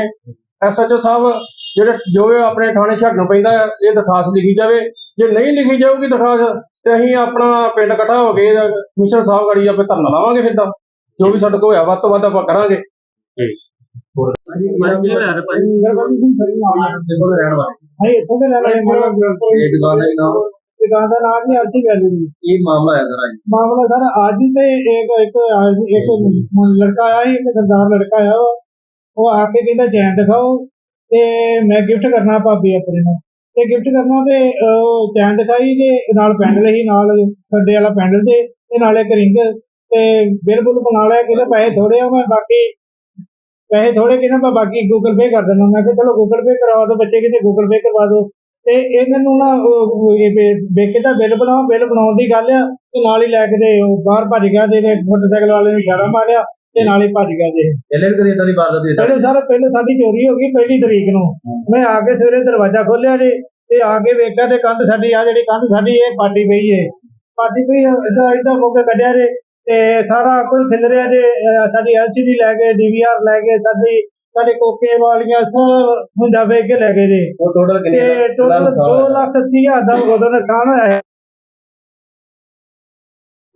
ਐਸਐਚਓ ਸਾਹਿਬ ਜਿਹੜੇ ਜੋ ਇਹ ਆਪਣੇ ਥਾਣੇ ਛੱਡ ਨੂੰ ਪੈਂਦਾ ਹੈ, ਇਹ ਦਰਖਾਸਤ ਲਿਖੀ ਜਾਵੇ। ਜੇ ਨਹੀਂ ਲਿਖੀ ਜਾਊਗੀ ਦਰਖਾਸਤ ਤੇ ਅਸੀਂ ਆਪਣਾ ਪਿੰਡ ਇਕੱਠਾ ਹੋ ਕੇ ਕਮਿਸ਼ਨ ਸਾਹਿਬ ਗੜੀ ਆਪੇ ਧਰਨਾ ਲਾਵਾਂਗੇ ਫਿਰ ਤਾਂ। ਜੋ ਵੀ ਸਾਡੇ ਕੋਲ ਹੋਇਆ ਵੱਧ ਤੋਂ ਵੱਧ ਆਪਾਂ ਕਰਾਂਗੇ। ਗੁਰਬਖਸ਼ ਸਿੰਘ ਸਰੀ ਨਾਮ ਹੈ ਦੇਖੋ ਰਹਿਣ ਵਾਲੇ। ਅਸੀਂ ਇੱਥੋਂ ਦੇ ਰਹਿਣ ਵਾਲੇ। ਮੇਰਾ ਇਹ ਦੁਕਾਨ ਦਾ ਨਾਮ? ਦੁਕਾਨ ਦਾ ਨਾਮ ਹੀ ਅਰਸੀ ਵੈਲੀ ਜੀ ਇਹ ਮਾਮਲਾ ਹੈ ਜ਼ਰਾ ਮਾਮਲਾ ਸਰ ਅੱਜ ਤੇ ਇੱਕ ਇੱਕ ਇੱਕ ਮੁੰ- ਲੜਕਾ ਆਇਆ ਸੀ ਇੱਕ ਸਰਦਾਰ ਲੜਕਾ ਆਇਆ ਵਾ। ਉਹ ਆ ਕੇ ਕਹਿੰਦਾ ਚੈਨ ਦਿਖਾਓ ਤੇ ਮੈਂ ਗਿਫਟ ਕਰਨਾ ਭਾਬੀ ਆਪਣੇ ਨੂੰ। ਤੇ ਗਿਫਟ ਕਰਨਾ ਤੇ ਚੈਨ ਦਿਖਾਈ ਤੇ ਨਾਲ ਪੈਂਡਲ ਸੀ ਨਾਲ ਖੱਡੇ ਵਾਲਾ ਪੈਂਡਲ ਤੇ ਤੇ ਨਾਲ ਇੱਕ ਰਿੰਗ ਤੇ ਬਿੱਲ ਬੁੱਲ ਬਣਾ ਲਿਆ ਕਹਿੰਦਾ ਪੈਸੇ ਥੋੜੇ ਆ ਮੈਂ ਬਾਕੀ ਪੈਸੇ ਥੋੜੇ ਕਹਿੰਦਾ ਮੈਂ ਬਾਕੀ ਗੂਗਲ ਪੇ ਕਰ ਦਿੰਦਾ। ਮੈਂ ਕਿਹਾ ਚਲੋ ਗੂਗਲ ਪੇ ਕਰਵਾ ਦਿਓ ਬੱਚੇ ਕਿਤੇ ਗੂਗਲ ਪੇ ਕਰਵਾ ਦਿਓ। ਤੇ ਇਹਨਾਂ ਨੂੰ ਨਾ ਇਹ ਬੇਕੇ ਦਾ ਬਿੱਲ ਬਣਾਓ ਬਿੱਲ ਬਣਾਉਣ ਦੀ ਗੱਲ ਆ ਤੇ ਨਾਲ ਹੀ ਲੈ ਕੇ ਤੇ ਉਹ ਬਾਹਰ ਭੱਜ ਗਿਆ ਤੇ ਇਹਨੇ ਮੋਟਰਸਾਈਕਲ ਵਾਲੇ ਨੇ ਇਸ਼ਾਰਾ ਮਾਰਿਆ ਤੇ ਨਾਲ ਹੀ ਭੱਜ ਗਿਆ ਜੇ। ਪਹਿਲੇ ਵੀ ਕਦੀ ਇਦਾਂ ਦੀ ਵਾਰਦਾਤ ਹੋਈ ਪਹਿਲੇ ਸਰ ਪਹਿਲੇ ਸਾਡੀ ਚੋਰੀ ਹੋ ਗਈ ਪਹਿਲੀ ਤਰੀਕ ਨੂੰ। ਮੈਂ ਆ ਕੇ ਸਵੇਰੇ ਦਰਵਾਜ਼ਾ ਖੋਲਿਆ ਜੀ ਤੇ ਆ ਕੇ ਵੇਖਿਆ ਤੇ ਕੰਧ ਸਾਡੀ ਆ ਜਿਹੜੀ ਕੰਧ ਸਾਡੀ ਇਹ ਪਾਟੀ ਪਈ ਏ। ਪਾਟੀ ਪਈ ਇਦਾਂ ਇਦਾਂ ਹੋ ਕੇ ਕੱਢਿਆ ਜੇ ਤੇ ਸਾਰਾ ਕੁਝ ਖਿਲ ਰਿਹਾ ਜੇ। ਸਾਡੀ ਐਲਸੀਡੀ ਲੈ ਗਏ ਡੀਵੀਆਰ ਲੈ ਗਏ ਸਾਡੀ ਸਾਡੇ ਕੋਕੇ ਵਾਲੀਆਂ ਸਭ ਹੁੰਦਾ ਵੇਚ ਕੇ ਲੈ ਗਏ ਜੀ ਉਹ ਟੋਟਲ ਕਿੰਨੇ ਤੇ ਦਾ? ਟੋਟਲ ਨੁਕਸਾਨ 2 ਹੋਇਆ? ਲੱਖ 80 ਹਜ਼ਾਰ ਦਾ ਉਦੋਂ ਨੁਕਸਾਨ ਹੋਇਆ ਹੈ।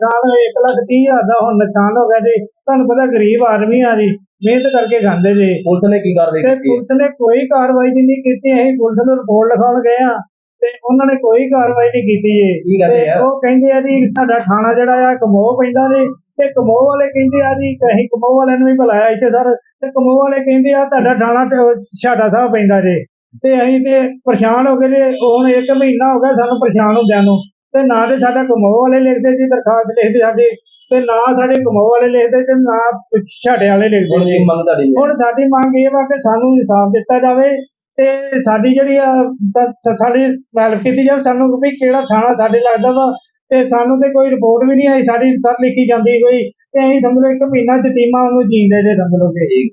ਨਾਲ 1 ਲੱਖ 30 ਹਜ਼ਾਰ ਦਾ ਹੁਣ ਨੁਕਸਾਨ ਹੋ ਗਿਆ ਜੀ। ਤੁਹਾਨੂੰ ਪਤਾ ਗਰੀਬ ਆਦਮੀ ਆ ਜੀ ਮਿਹਨਤ ਕਰਕੇ ਖਾਂਦੇ ਜੀ। ਪੁਲਿਸ ਨੇ ਕੀ ਕਾਰਵਾਈ ਤੇ ਕੀਤੀ? ਪੁਲਿਸ ਨੇ ਕੋਈ ਕਾਰਵਾਈ ਨਹੀਂ ਕੀਤੀ। ਅਸੀਂ ਪੁਲਿਸ ਨੂੰ ਰਿਪੋਰਟ ਲਿਖਾਉਣ ਗਏ ਆ ਤੇ ਉਹਨਾਂ ਨੇ ਕੋਈ ਕਾਰਵਾਈ ਨਹੀਂ ਕੀਤੀ ਜੀ। ਉਹ ਕਹਿੰਦੇ ਆ ਜੀ ਸਾਡਾ ਥਾਣਾ ਜਿਹੜਾ ਆ ਕਮੋਹ ਪੈਂਦਾ ਜੀ। ਤੇ ਕਮੋਹ ਵਾਲੇ ਕਹਿੰਦੇ ਆ ਜੀ ਅਸੀਂ ਕਮੋਹ ਵਾਲਿਆਂ ਨੂੰ ਵੀ ਬੁਲਾਇਆ ਇੱਥੇ ਸਰ ਤੇ ਕਮੋਹ ਵਾਲੇ ਕਹਿੰਦੇ ਆ ਤੁਹਾਡਾ ਥਾਣਾ ਤੇ ਛਾਟਾ ਸਾਹਿਬ ਪੈਂਦਾ ਜੀ। ਤੇ ਅਸੀਂ ਤੇ ਪਰੇਸ਼ਾਨ ਹੋ ਗਏ ਜੀ ਹੁਣ ਇੱਕ ਮਹੀਨਾ ਹੋ ਗਿਆ ਸਾਨੂੰ ਪਰੇਸ਼ਾਨ ਹੁੰਦਿਆਂ ਨੂੰ। ਤੇ ਨਾ ਤੇ ਸਾਡਾ ਕਮੋਹ ਵਾਲੇ ਲਿਖਦੇ ਜੀ ਦਰਖਾਸਤ ਲਿਖਦੇ ਸਾਡੀ ਤੇ ਨਾ ਸਾਡੇ ਕਮੋਹ ਵਾਲੇ ਲਿਖਦੇ ਤੇ ਨਾ ਛਾਟੇ ਵਾਲੇ ਲਿਖਦੇ ਹੁਣ ਜੀ। ਮੰਗ ਤੁਹਾਡੀ ਹੈ? ਹੁਣ ਸਾਡੀ ਮੰਗ ਇਹ ਵਾ ਕਿ ਸਾਨੂੰ ਇਨਸਾਫ ਦਿੱਤਾ ਜਾਵੇ ਤੇ ਸਾਡੀ ਜਿਹੜੀ ਆ ਸ- ਸਾਡੀ ਹੈਲਪ ਕੀਤੀ ਜਾਵੇ ਸਾਨੂੰ ਵੀ ਕਿਹੜਾ ਥਾਣਾ ਸਾਡੇ ਲੱਗਦਾ ਵਾ ਤੇ ਸਾਨੂੰ ਤੇ ਕੋਈ ਰਿਪੋਰਟ ਵੀ ਨਹੀਂ ਆਈ, ਸਾਡੀ ਸਰ ਲਿਖੀ ਜਾਂਦੀ ਕੋਈ ਤੇ ਅਸੀਂ ਸਮਝ ਲਓ, ਇੱਕ ਮਹੀਨਾ ਜਤੀਮਾ ਉਹਨੂੰ ਜੀਂਦੇ ਜੇ ਸਮਝ ਲਓ ਕਿ।